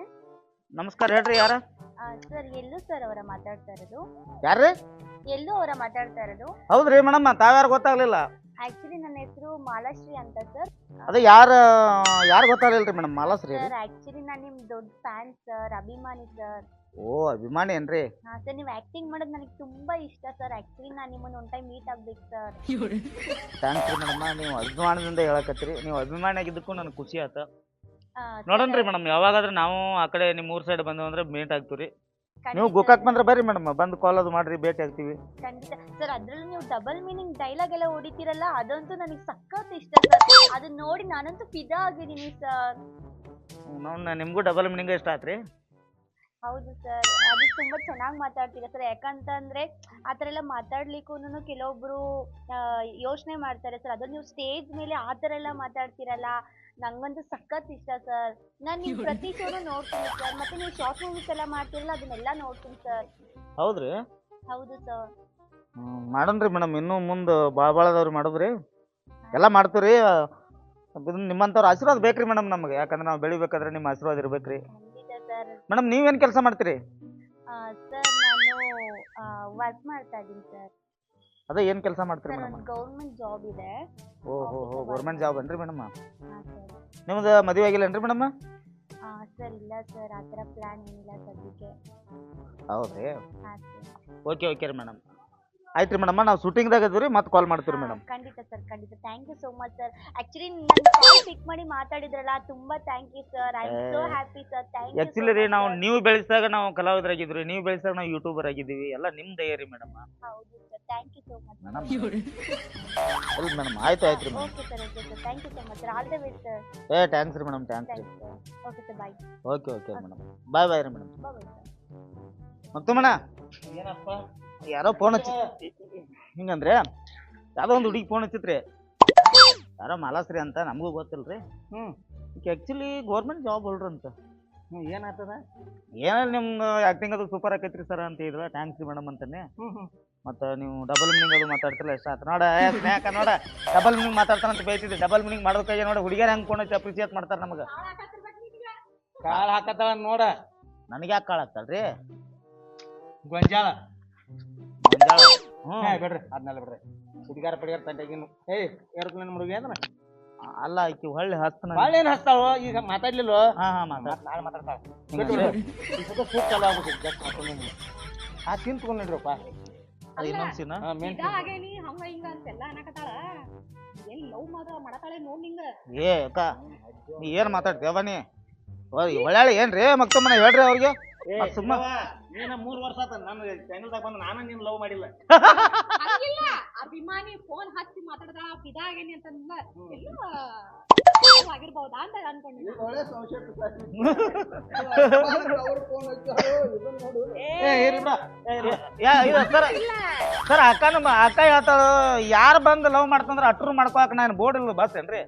ನಮಸ್ಕಾರ ಹೇಳ್ರಿ ಯಾರ? ಸರ್ ಎಲ್ಲೂ ಸರ್ ಅವರ ಮಾತಾಡ್ತಾ ಇರೋದು? ಯಾರ್ರಿ? ಎಲ್ಲೂ ಅವರ ಮಾತಾಡ್ತಾ ಇರೋದು? ಹೌದ್ರಿ ಮೇಡಮ್ ತಾವ್ಯಾರು ಗೊತ್ತಾಗ್ಲಿಲ್ಲ. ಆಕ್ಚುಲಿ ನನ್ನ ಹೆಸರು ಮಾಲಾಶ್ರೀ ಅಂತ ಸರ್. ಅದು ಯಾರು ಯಾರು ಗೊತ್ತಾಗಲಿಲ್ಲ ಮೇಡಮ್ ಮಾಲಾಶ್ರೀ ಸರ್ ಆಕ್ಚುಲಿ ನಾನು ನಿಮ್ ದೊಡ್ಡ ಫ್ಯಾನ್ ಸರ್ ಅಭಿಮಾನಿ ಸರ್. ಓ ಅಭಿಮಾನಿ ಏನ್ರಿ? ಹಾ ಸರ್ ನೀವು ಆಕ್ಟಿಂಗ್ ಮಾಡೋದು ನನಗೆ ತುಂಬಾ ಇಷ್ಟ ಸರ್. ಆಕ್ಚುಲಿ ನಾನು ನಿಮ್ಮನ್ನ ಒನ್ ಟೈಮ್ ಮೀಟ್ ಆಗ್ಬೇಕು ಸರ್. ಥ್ಯಾಂಕ್ಸ್ ರೀ ಮೇಡಮ್ ನೀವು ಅಭಿಮಾನದಿಂದ ಹೇಳಕತ್ತೀರಿ. ನೀವು ಅಭಿಮಾನಿ ಆಗಿದ್ದಕ್ಕೂ ನನಗೆ ಖುಷಿ ಆಯ್ತು. ನೋಡೋಣ್ರಿ ಮೇಡಮ್ ಯಾವಾಗಾದ್ರೆ ನಾವು ಆ ಕಡೆ ನಿಮ್ಮ ಊರ್ ಸೈಡ್ ಬಂದು ಅಂದ್ರೆ ಮೀಟ್ ಆಗ್ತೀವಿ ನೀವು ಗೋಕಾಕ್ ಬಂದ್ರೆ ಬರ್ರಿ ಮೇಡಮ್ ಬಂದು ಕಾಲ್ ಅದು ಮಾಡ್ರಿ ಭೇಟಿ ಆಗ್ತೀವಿ. ಖಂಡಿತ. ಸರ್ ಅದ್ರಲ್ಲಿ ನೀವು ಡಬಲ್ ಮೀನಿಂಗ್ ಡೈಲಾಗ್ ಎಲ್ಲ ಹೊಡಿತೀರಲ್ಲ ಅದಂತೂ ನನಗೆ ಸಖತ್ ಇಷ್ಟ ಸರ್. ಅದನ್ನ ನೋಡಿ ನಾನಂತೂ ಫಿದಾ ಆಗಿದ್ದೀನಿ ಸರ್. ನಾವು ನಿಮಗೂ ಡಬಲ್ ಮೀನಿಂಗ್ ಇಷ್ಟ ಆತ್ರಿ? ಹೌದು ಸರ್. ಅದು ತುಂಬಾ ಚೆನ್ನಾಗಿ ಮಾತಾಡ್ತೀರಾ ಸರ್. ಯಾಕಂತಂದ್ರೆ ಆ ಥರ ಎಲ್ಲ ಮಾತಾಡ್ಲಿಕ್ಕೂ ಕೆಲವೊಬ್ರು ಯೋಚನೆ ಮಾಡ್ತಾರೆ ಸರ್. ಅದನ್ನ ನೀವು ಸ್ಟೇಜ್ ಮೇಲೆ ಆ ಥರ ಎಲ್ಲ ಮಾತಾಡ್ತೀರಲ್ಲ ನಂಗಂತೂ ಸಖತ್ ಇಷ್ಟ ಸರ್. ನಾನು ನೀವು ಪ್ರತಿ ಶೋನು ನೋಡ್ತೀನಿ ಸರ್. ಮತ್ತೆ ನೀವು ಶಾರ್ಟ್ ಮೂವೀಸ್ ಎಲ್ಲ ಮಾಡ್ತೀರಲ್ಲ ಅದನ್ನೆಲ್ಲ ನೋಡ್ತೀನಿ ಸರ್. ಹೌದ್ರಿ? ಹೌದು ಸರ್. ಮಾಡನ್ರಿ ಮೇಡಮ್. ಇನ್ನೂ ಮುಂದೆ ಭಾಳ ಭಾಳ ಅದಾವ್ರಿ ಮಾಡೋದ್ರಿ. ಎಲ್ಲ ಮಾಡ್ತೀವಿ ರೀ ನಿಮ್ಮಂಥವ್ರ ಆಶೀರ್ವಾದ ಬೇಕ್ರಿ ಮೇಡಮ್ ನಮ್ಗೆ. ಯಾಕಂದ್ರೆ ನಾವು ಬೆಳಿಬೇಕಾದ್ರೆ ನಿಮ್ಮ ಆಶೀರ್ವಾದ ಇರ್ಬೇಕ್ರಿ. ಖಂಡಿತ ಸರ್. ಮೇಡಮ್ ನೀವೇನು ಕೆಲಸ ಮಾಡ್ತೀರಿ? ಸರ್ ನಾನು ವರ್ಕ್ ಮಾಡ್ತಾ ಇದ್ದೀನಿ ಸರ್. ಅದೇ ಏನು ಕೆಲಸ ಮಾಡ್ತೀರಿ ಸರ್ ಮೇಡಮ್? ಒಂದು ಗೌರ್ಮೆಂಟ್ ಜಾಬ್ ಇದೆ. ಓ ಹೋ ಹೋ ಗೌರ್ಮೆಂಟ್ ಜಾಬ್ ಅನ್ರಿ ಮೇಡಮ್? ಹಾಂ ಸರ್ ನಿಮ್ದು ಮದುವೆ ಆಗಿಲ್ಲೇನ್ರಿ ಮೇಡಮ್? ಸರ್ ಇಲ್ಲ ಸರ್ ಆ ಥರ ಪ್ಲ್ಯಾನ್ ಏನಿಲ್ಲ ಸದ್ಯಕ್ಕೆ. ಹೌದ್ರಿ? ಹಾಂ ಸರ್ ಓಕೆ ಓಕೆ ರೀ ಮೇಡಮ್. ಆಯ್ತು ರೀ ಮೇಡಮ್ ನಾವು ಶೂಟಿಂಗ್ದಾಗ ದಾಗ ರೀ ಮತ್ತೆ ಕಾಲ್ ಮಾಡ್ತೀವಿ ಮೇಡಮ್. ಖಂಡಿತ ಸರ್ ಖಂಡಿತ. Thank you so much sir actually ನನ್ನ ಕಾಲ್ ಪಿಕ್ ಮಾಡಿ ಮಾತಾಡಿದ್ರಲ್ಲ ತುಂಬಾ thank you sir I am so happy sir thank you actually ರೀ ನಾವು ನೀವು ಬೆಳೆಸಿದಾಗ ನಾವು ಕಲಾವಿದರಾಗಿದ್ವಿ ನೀವು ಬೆಳೆಸಿದಾಗ ನಾವು ಯೂಟ್ಯೂಬರ್ ಆಗಿದ್ದೀವಿ ಎಲ್ಲ ನಿಮ್ಮ ದಯ ರೀ ಮೇಡಮ್ ಹೌದು sir thank you so much madam ಇಲ್ಲ ಮೇಡಮ್ ಆಯ್ತು ಆಯ್ತು ರೀ madam. Okay sir okay sir thank you so much sir all the best sir ಏ ಥ್ಯಾಂಕ್ಸ್ ರೀ ಮೇಡಮ್ ಥ್ಯಾಂಕ್ಸ್ ರೀ. Okay sir bye okay okay madam. Bye bye ರೀ madam. Bye madam ಏನಪ್ಪ? ಯಾರೋ ಫೋನ್ ಹಚ್ಚಿ ಹಿಂಗಂದ್ರೆ ಯಾವ್ದೋ ಒಂದು ಹುಡುಗಿ ಫೋನ್ ಹಚ್ಚಿತ್ರಿ. ಯಾರೋ ಮಾಲಾಸ್ರಿ ಅಂತ ನಮಗೂ ಗೊತ್ತಿಲ್ರಿ. ಹ್ಞೂ ಈಗ ಆ್ಯಕ್ಚುಲಿ ಗೌರ್ಮೆಂಟ್ ಜಾಬ್ ಹೋಲ್ಡ್ರ್ ಅಂತ. ಹ್ಞೂ ಏನಾಗ್ತದ ಏನಲ್ಲ ನಿಮ್ದು ಆ್ಯಕ್ಟಿಂಗ್ ಅದು ಸೂಪರ್ ಆಕೈತ್ರಿ ಸರ್ ಅಂತ ಇದ್ರ ಥ್ಯಾಂಕ್ಸ್ ರೀ ಮೇಡಮ್ ಅಂತಾನೆ. ಮತ್ತು ನೀವು ಡಬಲ್ ಮೀನಿಂಗ್ ಅದು ಮಾತಾಡ್ತಿರಲ್ಲ ಎಷ್ಟು ಆತು. ನೋಡ ಏ ಸ್ನೇಹಕ ನೋಡ ಡಬಲ್ ಮೀನಿಂಗ್ ಮಾತಾಡ್ತಾನೆ ಅಂತ ಬೈತಿದ್ದೆ. ಡಬಲ್ ಮೀನಿಂಗ್ ಮಾಡೋದಕ್ಕೆ ನೋಡ ಹುಡುಗಿಯರು ಹೆಂಗೆ ಫೋನ್ ಹಚ್ಚಿ ಅಪ್ರಿಸಿಯೇಟ್ ಮಾಡ್ತಾರೆ ನಮಗೆ. ಕಾಳು ಹಾಕತ್ತಾಳ ನೋಡ. ನನಗೆ ಯಾಕೆ ರೀ ಗೊಂಜಾಳ. ಗೊಂಜಾಳ ಹ್ಞೂ ಏ ಬಿಡ್ರಿ ಅದನ್ನೆಲ್ಲ ಬಿಡ್ರಿ. ಹುಡುಗಾರ ಪಡಿಗಾರ ತಂಟೆಗಿನ್ನು ಏಯ್ ಏರೋಪ್ಲೇನ್ ಹುಡುಗಿ ಅಂದ್ರೆ ಅಲ್ಲ ಆಕಿ ಹೊಳ್ಳಿ ಹಸ್ತನ ಭಾಳ ಏನು ಹಚ್ತಾಳು? ಈಗ ಮಾತಾಡ್ಲಿಲ್ಲ ಹಾಂ ಹಾಂ ಮಾತಾಡ್. ನಾಳೆ ಮಾತಾಡ್ತಾಳ. ಹಿಂಗಂದ್ರೆ? ಈ ಸತ ಸೂಟ್ ಚಾಲು ಆಗ್ಬಿಟ್ಟು ಜಸ್ಟ್ ಹಾಕೊಂಡು ಆ ಸೀನ್ ತಗೊಂಡ್ರಪ್ಪ ಅದು ಇನ್ನೊಂದು ಸೀನ ಮೇನ್ ಆಗೇನಿ ಹಂಗ ಹಿಂಗ ಅಂತೆಲ್ಲ ಅನ್ನಕತ್ತಾಳ? ಎಲ್ಲಿ ಲವ್ ಮಾತ್ರ ಮಾಡತಾಳೆ ನೋಡ್ ನಿಂಗ. ಏ ಅಕ್ಕ ನೀ ಏನು ಮಾತಾಡ್ತೀಯವ ನೀ? ಒಳ್ಳೆ ಏನ್ರಿ ಹೇಳ್ರಿ ಅವ್ರಿಗೆ? ಸುಮ್ಮ ನೀನ ಮೂರ್ ವರ್ಷ ಆತ ನನ್ನ ಚಾನಲ್ದಾಗ ಬಂದು ನಾನು ನೀನ್ ಲವ್ ಮಾಡಿಲ್ಲ. ಹಂಗಿಲ್ಲ ಅಭಿಮಾನಿ ಫೋನ್ ಹಚ್ಚಿ ಮಾತಾಡ್ದ ಫಿದಾ ಆಗೇನಿ ಅಂತಂದ ಎಲ್ಲ ಆಗಿರ್ಬಹುದಾ ಅಂತ ಅನ್ಕೊಂಡಿದ್ದೆ ಒಳ್ಳೆ ಸಂಶಯ ಅವ್ರ ಫೋನ್ ಹಚ್ಚಾರು ಇದನ್ನ ನೋಡು. ಏ ಇರ್ಲಿ ಬಿಡ. ಏ, ಇರ್ಲಿ. ಯಾ ಇದು ಸರ್ ಸರ್ ಅಕ್ಕ ನಮ್ಮ ಅಕ್ಕ ಹೇಳ್ತಾಳ ಯಾರು ಬಂದು ಲವ್ ಮಾಡ್ತಂದ್ರ ಅಟ್ರು ಮಾಡ್ಕೋಕ್ ನಾನು ಬೋರ್ಡ್ ಇಲ್ಲ ಬಸ್ ಏನ್ರಿ?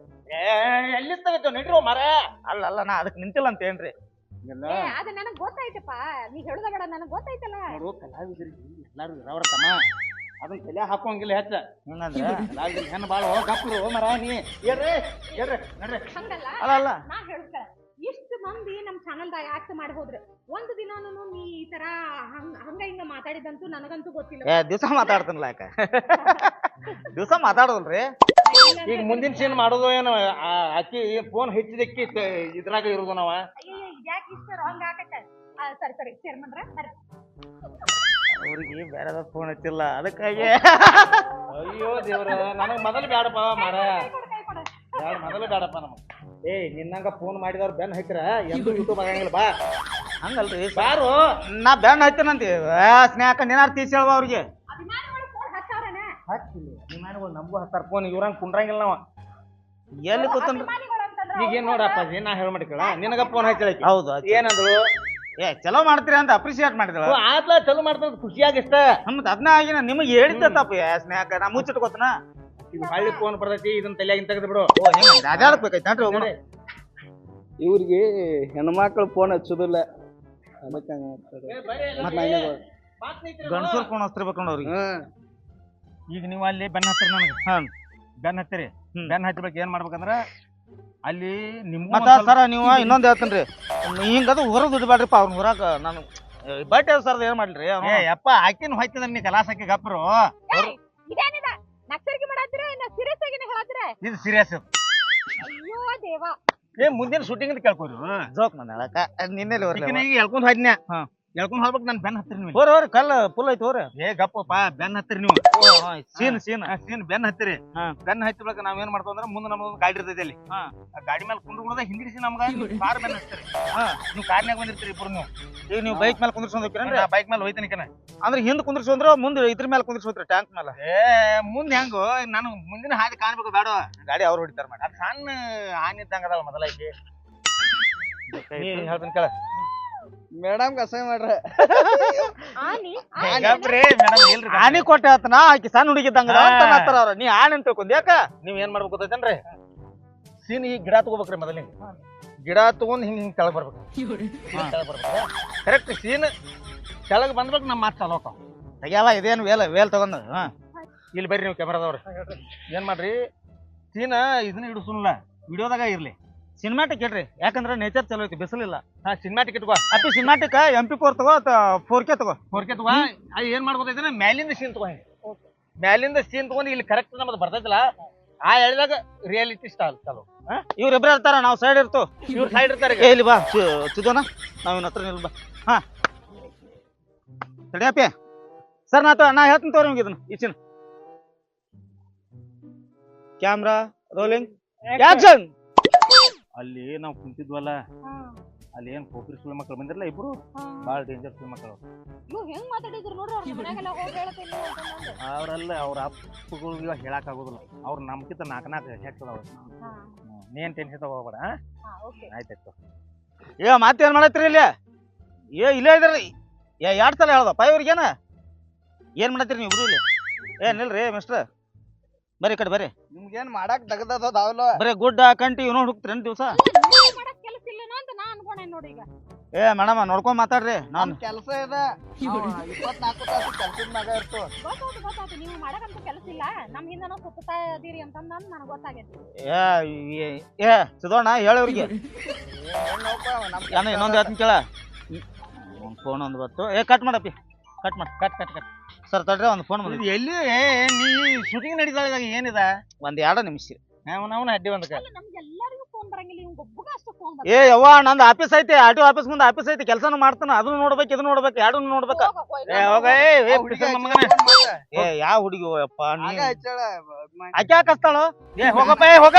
ಎಲ್ಲಿ ತಗತ್ತೇವ್ ನಡ್ರಿ ಮರ ಅಲ್ಲ ಅಲ್ಲ ನಾ ಅದಕ್ಕೆ ನಿಂತಿಲ್ಲ ಅಂತ ಏನ್ರಿ ಏ ಅದ ನನಗ್ ಗೊತ್ತಾಯ್ತಪ್ಪ. ನೀ ಹೇಳುದ ಬೇಡ ನನಗ್ ಗೊತ್ತಾಯ್ತಲ್ಲ. ನೋಡು ಕಲಾವಿದರಿಗೆ ಎಲ್ಲಾರು ಇರವ್ರ ತಮ್ಮ. ಅದನ್ನ ತಲೆ ಹಾಕೋಂಗಿಲ್ಲ ಹೆಚ್ಚ. ಹಿಂಗಂದ್ರೆ? ಹೆಣ್ಣು ಭಾಳ ಗಪ್ಪರು ಮರ ನೀ ಏನ್ರಿ ನಡ್ರಿ. ಹಂಗಲ್ಲ ಅಲ್ಲ ಅಲ್ಲ. ನಾ ಹೇಳ್ತ ಇಷ್ಟು ಮಂದಿ ನಮ್ ಚಾನಲ್ದಾಗ ಆಕ್ಟ್ ಮಾಡಿ ಹೋದ್ರು. ಒಂದು ದಿನಾನು ನೀ ಈ ತರ ಹಂಗ ಹಂಗ ಹಿಂಗ ಮಾತಾಡಿದಂತೂ ನನಗಂತೂ ಗೊತ್ತಿಲ್ಲ. ಏ ದಿವಸ ಮಾತಾಡ್ತಾನಲ್ಲ ಯಾಕ? ದಿವಸ ಮಾತಾಡೋದಲ್ರಿ? ಈಗ ಮುಂದಿನ ಸೀನ್ ಮಾಡೋದು ಏನು? ಆ ಆಕಿ ಫೋನ್ ಹೆಚ್ಚಿದಕ್ಕಿ ಇದ್ರಾಗ ಇರೋದು ನಾವ. ಯಾಕೆ ಇಷ್ಟ ರಾಂಗ್ ಆಗತ್ತೆ ಸರಿ ಸರಿ ಚೇರ್ಮನ್ರ ಬರ್ರಿ. ಅವ್ರಿಗೆ ಬೇರೆ ಫೋನ್ ಹಚ್ಚಿಲ್ಲ ಅದಕ್ಕಾಗಿ. ಅಯ್ಯೋ ದೇವ್ರ ನನಗ್ ಮೊದಲು ಬೇಡಪ್ಪ ಮಾರ ಕೈ ಕೊಡು, ಕೈ ಕೊಡು. ಬೇಡ ಮೊದಲು ಬೇಡಪ್ಪ ನಮಗೆ. ಏ ನಿನ್ನಂಗ ಫೋನ್ ಮಾಡಿದವ್ರು ಬೆನ್ ಹಚ್ಚಿರ ಎಂದೂ ಯೂಟ್ಯೂಬ್ ಆಗಂಗಿಲ್ಲ ಬಾ. ಹಂಗಲ್ರಿ. ಸಾರು ನಾ ಬೆನ್ ಹಚ್ತೇನಂತಿ ಸ್ನೇಹಕ ನೀನಾರು ತೀಸ್ ಹೇಳುವ ಅವ್ರಿಗೆ. ಹಚ್ಚಿಲ್ಲ ಅಭಿಮಾನಿಗಳು ನಮಗೂ ಹತ್ತಾರ ಫೋನ್ ಇವ್ರಂಗ್ ಕುಂಡ್ರಂಗಿಲ್ಲ ನಾವ. ಎಲ್ಲಿ ಕೂತನ್ರಿ ಈಗ ಏನ್ ನೋಡಪ್ಪ ಏನ್ ನಾ ಹೇಳ್ ಕೇಳ? ನಿನಗ ಫೋನ್ ಹಚ್ಚಲೈತಿ ಹೌದು. ಏನಂದ್ರು? ಏ ಚಲೋ ಮಾಡ್ತೀರಿ ಅಂತ ಅಪ್ರಿಶಿಯೇಟ್ ಮಾಡಿದ್ರು. ಆತ್ಲ ಚಲೋ ಮಾಡ್ತದ ಖುಷಿಯಾಗಿಷ್ಟ ನಮ್ದು ಅದನ್ನ ಆಗಿನ ನಿಮಗೆ ಹೇಳಿದ್ದ ತಪ್ಪು ಏ ಸ್ನೇಹಕ ನಾ ಮುಚ್ಚಿಟ್ಕೋತನ ಈಗ ಹಳ್ಳಿ ಫೋನ್ ಬರ್ತೈತಿ ಇದನ್ನ ತಲೆಯಾಗಿನ ತೆಗೆದು ಬಿಡು. ಓ ಹಿಂಗ ಅದಾಡಕ್ಬೇಕೈತೆ ನಡ್ರಿ ಹೋಗೋಣ? ಇವ್ರಿಗೆ ಹೆಣ್ಮಕ್ಳು ಫೋನ್ ಹಚ್ಚೋದಿಲ್ಲ. ಅದಕ್ಕೆ ಹಂಗ್ ಮಾಡ್ತಾರೆ. ಗಂಡಸೂರ್ ಫೋನ್ ಹಚ್ತಿರ್ಬೇಕು ನೋಡಿ ಅವ್ರಿಗೆ. ಹ್ಮ್ ಈಗ ನೀವು ಅಲ್ಲಿ ಬೆನ್ ಹತ್ತಿರಿ ನನಗೆ? ಹಾ. ಬೆನ್ ಹತ್ತಿರಿ. ಬೆನ್ ಹಚ್ಚಬೇಕು ಏನ್ ಮಾಡ್ಬೇಕಂದ್ರ ಅಲ್ಲಿ ನಿಮ್ಮ ಮತ್ತ ಸರ ನೀವು ಇನ್ನೊಂದ್ ಹಿಂಗ ಹಿಂಗದು ಹೊರ ಇಡಬೇಡ್ರಿಪ್ಪ ಅವ್ನ ಹೊರಗ ನಾನು ಬಟ್ಟೆ ಸರ್ ಏನ್ ಮಾಡ್ಲಿ ಅಪ್ಪ ಏ ಯಪ್ಪ ಆಕಿನ ಹೋಯ್ತದ ನೀ ಕಲಾಸಕ್ಕೆ ಗಪ್ರು. ಇದೇನಿದ? ನಕ್ಸರ್ಗಿ ಮಾಡತ್ತೀರ? ಇನ್ನ ಸೀರಿಯಸ್ ಆಗಿ ಹೇಳತ್ತೀರ? ಇದು ಸೀರಿಯಸ್ ಅಯ್ಯೋ ದೇವ. ಏ ಮುಂದಿನ ಶೂಟಿಂಗ್ ಕೇಳ್ಕೊರು. ಜೋಕ್ ಮಂದಾಳಕ ನಿನ್ನೆಲ್ಲಿ ಬರ್ಲಿ ಈಗ ಎಳ್ಕೊಂಡ್ ಹೋದ್ನ್ಯಾ? ಹಾ. ಎಳ್ಕೊಂಡ್ ಹೋಗ್ಬೇಕು ನನ್ ಬೆನ್ ಹತ್ತಿರ ನೀವು ಹೋರ್ ಕಲ್ ಕಲ್ಲ ಫುಲ್ ಐತಿ ಹೋರಿ. ಏ ಗಪ್ಪಪ್ಪ ಬೆನ್ ಹತ್ತಿರಿ ನೀವು. ಸೀನ್ ಸೀನ್ ಸೀನ್ ಬೆನ್ ಹತ್ತಿರಿ. ಬೆನ್ ಹತ್ತಿ ಬಳಿಕ ನಾವ್ ಏನ್ ಮಾಡ್ತೇವೆ ಅಂದ್ರೆ ಮುಂದೆ ನಮ್ದೊಂದು ಗಾಡಿ ಇರ್ತೈತಿ ಅಲ್ಲಿ. ಆ ಗಾಡಿ ಮೇಲೆ ಕುಂದ್ರ ಕುಡ್ದ ಹಿಂದಿರಿಸಿ ನಮ್ಗ ಕಾರ್ ಬೆನ್ ಹತ್ತಿರಿ ನೀವು ಕಾರ್ನ್ಯಾಗ ಬಂದಿರ್ತೀರಿ ಇಬ್ರು ನೀವು. ಈಗ ನೀವು ಬೈಕ್ ಮೇಲೆ ಕುಂದ್ರಸ್ಕೊಂಡ್ ಹೋಗ್ತೀರೇನ್ರಿ? ಬೈಕ್ ಮೇಲೆ ಹೋಯ್ತೀನಿ ಕಣ ಅಂದ್ರೆ ಹಿಂದ್ ಕುಂದ್ರಸೋದ್ರ ಮುಂದೆ ಇದ್ರ ಮೇಲೆ ಕುಂದ್ರಸೋದ್ರಿ ಟ್ಯಾಂಕ್ ಮೇಲೆ? ಏ ಮುಂದೆ ಹೆಂಗು? ನಾನು ಮುಂದಿನ ಹಾದಿ ಕಾಣ್ಬೇಕು ಬೇಡ. ಗಾಡಿ ಅವ್ರು ಹೊಡಿತಾರ ಮಾಡಿ ಅದು ಸಣ್ಣ ಹಾನಿ ಇದ್ದಂಗ ಅದಲ್ಲ ಮೊದಲ ಐತಿ. ನೀ ಹೇಳ್ತೀನಿ ಕೇಳ. ಮೇಡಮ್ ಅಸಹ್ಯ ಮಾಡ್ರ. ಆನಿ ಆನಿ. ಕೊಟ್ಟೆ ಆತನ ಆಕಿ ಸಣ್ಣ ಹುಡುಗಿದ್ದಂಗ ಹಾ. ಅವ್ರ. ನೀ ಆನೆ ಅಂತ ತಿಳ್ಕೊಂಡ್ ಯಾಕ? ನೀವ್ ಏನ್ ಮಾಡ್ಬೇಕು ಗೊತ್ತೈತೇನ್ರಿ? ಸೀನ್ ಈ ಗಿಡ ತಗೋಬೇಕ್ರಿ ಮೊದಲಿಗೆ. ಗಿಡ ತಗೊಂಡ್ ಹಿಂಗ್ ಹಿಂಗ್ ಕೆಳಗ್ ಬರ್ಬೇಕು. ಕೆಳಗ್ ಬರ್ಬೇಕು. ಕರೆಕ್ಟ್ ಸೀನ್ ಕೆಳಗ್ ಬಂದ್ಬೇಕು ನಮ್ಮ ಮಾತು ಚಾಲೋ ಆತಾವ ತೆಗಿಯಲ್ಲ ಇದೇನು ವೇಲ್ ವೇಲ್ ತಗೊಂಡ್ ಹಾ. ಇಲ್ಲಿ ಬರ್ರಿ ನೀವು ಕ್ಯಾಮ್ರಾದವ್ರ ಏನ್ ಮಾಡ್ರಿ? ಸೀನ್ ಇದನ್ನ ಹಿಡಿಸುಲ್ಲ ವಿಡಿಯೋದಾಗ ಇರ್ಲಿ. ಸಿನಿಮಾಟಿಕ್ ಇಡ್ರಿ. ಯಾಕಂದ್ರೆ ನೇಚರ್ ಚಲೋ ಐತಿ ಬಿಸಿಲಿಲ್ಲ. ಹಾ ಸಿನಿಮಾಟಿಕ್ ಇಟ್ಕೋ. ಅತಿ ಸಿನಿಮಾಟಿಕ್ ಎಂ ಪಿ ಫೋರ್ ತಗೋ ಫೋರ್ ಕೆ ತಗೋ? ಫೋರ್ ಕೆ ತಗೋ. ಏನ್ ಮಾಡ್ಬೋದೈತೆ ಮ್ಯಾಲಿಂದ ಸೀನ್ ತಗೋ ಮ್ಯಾಲಿಂದ ಸೀನ್ ತಗೊಂಡು ಇಲ್ಲಿ ಕರೆಕ್ಟ್ ನಮ್ದು ಬರ್ತೈತಲ್ಲ ಆ ಹೇಳಿದಾಗ ರಿಯಾಲಿಟಿ ಸ್ಟಾಲ್ ಚಲೋ. ಇವ್ರಿಬ್ರು ಇರ್ತಾರ ನಾವು ಸೈಡ್ ಇರ್ತು. ಇವ್ರ ಸೈಡ್ ಇರ್ತಾರೆ ಇಲ್ಲಿ ಬಾ ಚಿದೋನ ಇವ್ನ ಹತ್ರ ನಿಲ್ ಬಾ ಹಾ ತಡಿಯಪ್ಪಿ ಸರ್ ನಾ ನಾ ಹೇಳ್ತೀನಿ ತೋರಿ ನಿಮ್ಗೆ ಇದನ್ನ ಈಚಿನ ಕ್ಯಾಮ್ರಾ ರೋಲಿಂಗ್ ಆಕ್ಷನ್ ಅಲ್ಲಿ ನಾವು ಕುಂತಿದ್ವಲ್ಲ ಅಲ್ಲಿ ಏನ್ ಪೋಖ್ರಿ ಸುಳ್ಳು ಮಕ್ಕಳು ಬಂದಿರಲ್ಲ ಇಬ್ರು? ಭಾಳ ಡೇಂಜರ್ ಸುಳ್ಳು ಮಕ್ಕಳು ಇವ್ ಹೆಂಗ್ ಮಾತಾಡಿದ್ರು ನೋಡ್ರಿ ಅವ್ರ ಮನ್ಯಾಗೆಲ್ಲ ಹೋಗಿ ಹೇಳ್ತೀನಿ ಅಂತಂದು. ಅವರೆಲ್ಲ ಅವ್ರ ಅಪ್ಪಗಳು ಇವಾಗ ಹೇಳಕ್ ಆಗೋದಿಲ್ಲ. ಅವ್ರ ನಮ್ಕಿಂತ ನಾಲ್ಕು ನಾಲ್ಕು ಹೆಚ್ಚದವ ಹಾ. ನೀನ್ ಟೆನ್ಷನ್ ತಗೋಬೇಡ ಹಾ? ಓಕೆ ಆಯ್ತಾಯ್ತು ಏ ಮಾತೇನ್ ಮಾಡತ್ರಿ ಇಲ್ಲಿ? ಏ ಇಲ್ಲೇ ಇದ್ರಿ. ಏ ಎರಡ್ ಸಲ ಹೇಳ್ದಪ್ಪ. ಇವ್ರಿಗೇನ? ಏನ್ ಮಾಡತ್ತೀರಿ ನೀವು ಇಬ್ರು ಇಲ್ಲಿ? ಏ ನಿಲ್ರಿ ಮಿಸ್ಟರ್ ಬರ್ರಿ ಈ ಕಡೆ ಬರ್ರಿ. ನಿಮ್ಗೇನ್ ಮಾಡಕ್ ಅದಾವಲ್ಲ ಬರೀ ಗುಡ್ಡ ಕಂಟಿ ಇವ್ ನೋಡಿ ಹೋಗ್ತೀರೇನ್ ದಿವಸ? ಕೆಲಸ ಇಲ್ಲನೋ ಅಂತ ನಾ ಅನ್ಕೊಂಡೆ ನೋಡಿ ಈಗ. ಏ ಮೇಡಮ್ ನೋಡ್ಕೊಂಡ್ ಮಾತಾಡ್ರಿ ನಾನು. ಕೆಲಸ ಇದೆ. ಇಪ್ಪತ್ನಾಲ್ಕು ತಾಸು ಕೆಲ್ಸದ ಮ್ಯಾಗ ಇರ್ತು. ಗೊತ್ತಾಯ್ತು ಗೊತ್ತಾಯ್ತು. ನೀವು ಮಾಡಕಂತ ಕೆಲಸ ಇಲ್ಲ. ನಮ್ ಹಿಂದನೋ ಸುತ್ತಾ ಅದೀರಿ ಅಂತಂದ್ ನನಗ್ ಗೊತ್ತಾಗೈತಿ. ಏ ಏ- ಏ ಸಿದೋಣ ಹೇಳವ್ರಿಗೆ ಏನಪ್ಪ ನಮ್ ನಾನು ಇನ್ನೊಂದು ಹೇಳ್ತೀನಿ ಕೇಳ. ಒಂದು ಫೋನ್ ಒಂದು ಬತ್ತು ಏ ಕಟ್ ಮಾಡಪ್ಪಿ. ಕಟ್ ಮಾಡಿ ಕಟ್ ಕಟ್ ಕಟ್. ಸರ್ ತಡ್ರಿ ಒಂದು ಫೋನ್ ಬಂದಿದೆ ಎಲ್ಲಿ? ಏ ನೀ ಶೂಟಿಂಗ್ ನಡೀತಾಳ ಏನಿದ? ಒಂದು ಎರಡು ನಿಮಿಷ ನಾವು ಅಡ್ಡಿ ಒಂದ್ ಫೋನ್ ಏ ಯವ್ವ ನಂದು ಆಫೀಸ್ ಐತಿ ಆರ್ ಟಿ ಆಫೀಸ್ ಮುಂದೆ ಆಫೀಸ್ ಐತಿ ಕೆಲಸನೂ ಮಾಡ್ತಾನ ಅದನ್ನು ನೋಡ್ಬೇಕು ಇದನ್ನು ನೋಡ್ಬೇಕು ಎರಡನ್ನು ನೋಡ್ಬೇಕು. ಏ ಹೋಗ ಏ ಏ ಬಿಡ್ಸು ನಮ್ಮ ಮಗನ. ಏ ಯಾವ ಹುಡುಗಿ ಯಪ್ಪ ನೀ. ಆಕೆ ಯಾಕೆ ಹಚ್ತಾಳು? ಏ ಹೋಗಪ್ಪ ಏ ಹೋಗ.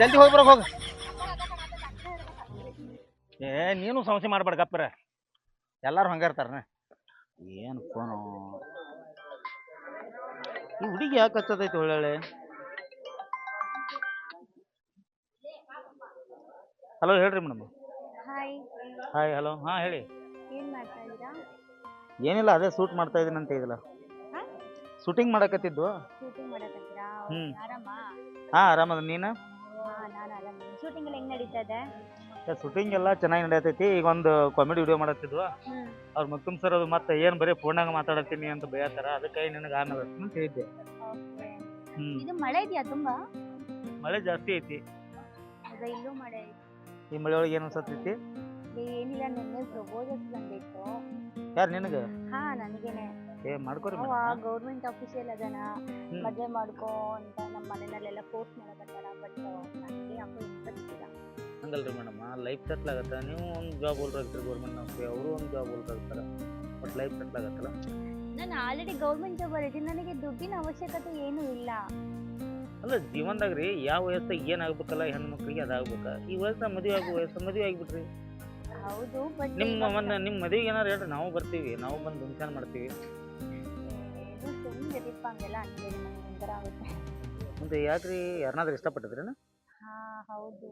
ಜಲ್ದಿ ಹೋಗಿ ಬರೋಕ್ ಹೋಗ. ಏ ನೀನು ಸಮಸ್ಯೆ ಮಾಡ್ಬೇಡ ಗಪ್ಪರ. ಎಲ್ಲಾರು ಹಂಗ ಇರ್ತಾರ ಏನು ಫೋನು? ಈ ಹುಡುಗಿ ಯಾಕೆ ಹಚ್ಚತೈತಿ ಒಳ್ಳೆ ಹಲೋ ಹೇಳ್ರಿ ಮೇಡಮ್. ಹಾಯ್ ಹಾಯ್ ಹಲೋ ಹಾಂ ಹೇಳಿ. ಏನ್ ಮಾಡ್ತಾ ಇದ್ದೀರಾ? ಏನಿಲ್ಲ ಅದೇ ಶೂಟ್ ಮಾಡ್ತಾ ಇದೀನಿ ಅಂತ ಇದಿಲ್ಲ ಹಾ? ಶೂಟಿಂಗ್ ಮಾಡಕತ್ತಿದ್ದು? ಶೂಟಿಂಗ್ ಮಾಡಕತ್ತೀರಾ? ಹ್ಮ್. ಆರಾಮಾ? ಹಾಂ ಆರಾಮದ ನೀನು? ಹಾ ನಾನು ಆರಾಮ ಶೂಟಿಂಗ್ ಎಲ್ಲ ಹೆಂಗ್ ನಡೀತಾ ಇದೆ? ಶೂಟಿಂಗ್ ಎಲ್ಲ ಚೆನ್ನಾಗಿ ನಡೆಯತೈತಿ. ಈಗ ಒಂದು ಕಾಮಿಡಿ ವಿಡಿಯೋ ಮಾಡತ್ತಿದ್ವು. ಅವ್ರ ಮತ್ತೊಮ್ ಸರ್ ಅದು ಮತ್ತೆ ಏನು ಬರೀ ಫೋನಾಗ ಮಾತಾಡತ್ತೀನಿ ಅಂತ ಬೈಯತ್ತಾರ ಅದಕ್ಕೆ ನಿನಗೆ ಆನದ ಅಂತ ಹೇಳಿದ್ದೆ. ಇದು ಮಳೆ ಇದೆಯಾ ತುಂಬಾ? ಮಳೆ ಜಾಸ್ತಿ ಐತಿ. ಹೌದಾ ಇಲ್ಲೂ ಮಳೆ ಈ ಮಳೆ ಒಳಗೆ ಏನು ಅನ್ಸತ್ತೈತಿ? ಏನಿಲ್ಲ ನಿನ್ನೆ ಪ್ರಪೋಸಲ್ಸ್ ಬಂದಿತ್ತು. ಯಾರು ನಿನಗೆ? ಹಾ ನನಗೇನೆ. ಏ ಮಾಡ್ಕೊರಿ ಮೇಡಮ್. ಗೌರ್ಮೆಂಟ್ ಆಫೀಸಿಯಲ್ ಅದನ. ಹ್ಮ್. ಮಾಡ್ಕೋ ಅಂತ ನಮ್ಮ ಮನೆಯಲ್ಲೆಲ್ಲ ಫೋರ್ಸ್ ಮಾಡಕತ್ತಾರ ಬಟ್ ನನಗೆ ಯಾಕೋ ಇಂಟ್ರೆಸ್ಟ್ ಇಲ್ಲ ಹಂಗಲ್ರಿ ಮೇಡಮ್ ಲೈಫ್ ಸೆಟ್ಲ್ ಆಗತ್ತೆ? ನೀವು ಒಂದು ಜಾಬ್ ಹೋಲ್ಡರ್ ಆಗ್ತೀರಿ ಗೌರ್ಮೆಂಟ್ ನೌಕರಿ ಅವರು ಒಂದು ಜಾಬ್ ಹೋಲ್ಡರ್ ಆಗ್ತಾರೆ ಬಟ್ ಲೈಫ್ ಸೆಟ್ಲ್ ಆಗತ್ತಲ್ಲ? ನಾನು ಆಲ್ರೆಡಿ ಗೌರ್ಮೆಂಟ್ ಜಾಬ್ ಅಲ್ಲಿ ನನಗೆ ದುಡ್ಡಿನ ಅವಶ್ಯಕತೆ ಏನೂ ಇಲ್ಲ. ಅಲ್ಲ ಜೀವನದಾಗ ರೀ ಯಾವ ವಯಸ್ಸಾಗ ಏನು ಆಗ್ಬೇಕಲ್ಲ ಹೆಣ್ಮಕ್ಳಿಗೆ ಅದಾಗ್ಬೇಕು ಈ ವಯಸ್ಸು ಮದುವೆ ಆಗುವ ವಯಸ್ಸು ಮದುವೆ ಆಗಿಬಿಟ್ರಿ. ಹೌದು ಬಟ್ ನಿಮ್ಮ ಒಂದು ನಿಮ್ಮ ಮದುವೆಗೆ ಏನಾರು ಹೇಳ್ರಿ ನಾವು ಬರ್ತೀವಿ ನಾವು ಬಂದು ಫಂಕ್ಷನ್ ಮಾಡ್ತೀವಿ. ಸುಮ್ಮನೆ ದೀಪ ಹಂಗೆಲ್ಲ ಅನ್ಬೇಡಿ ನನಗೆ ಒಂಥರ ಆಗುತ್ತೆ. ಮುಂದೆ ಯಾಕ್ರಿ ಯಾರನ್ನಾದ್ರೂ ಇಷ್ಟಪಟ್ಟಿದ್ರೇನ? ಹಾ ಹೌದು.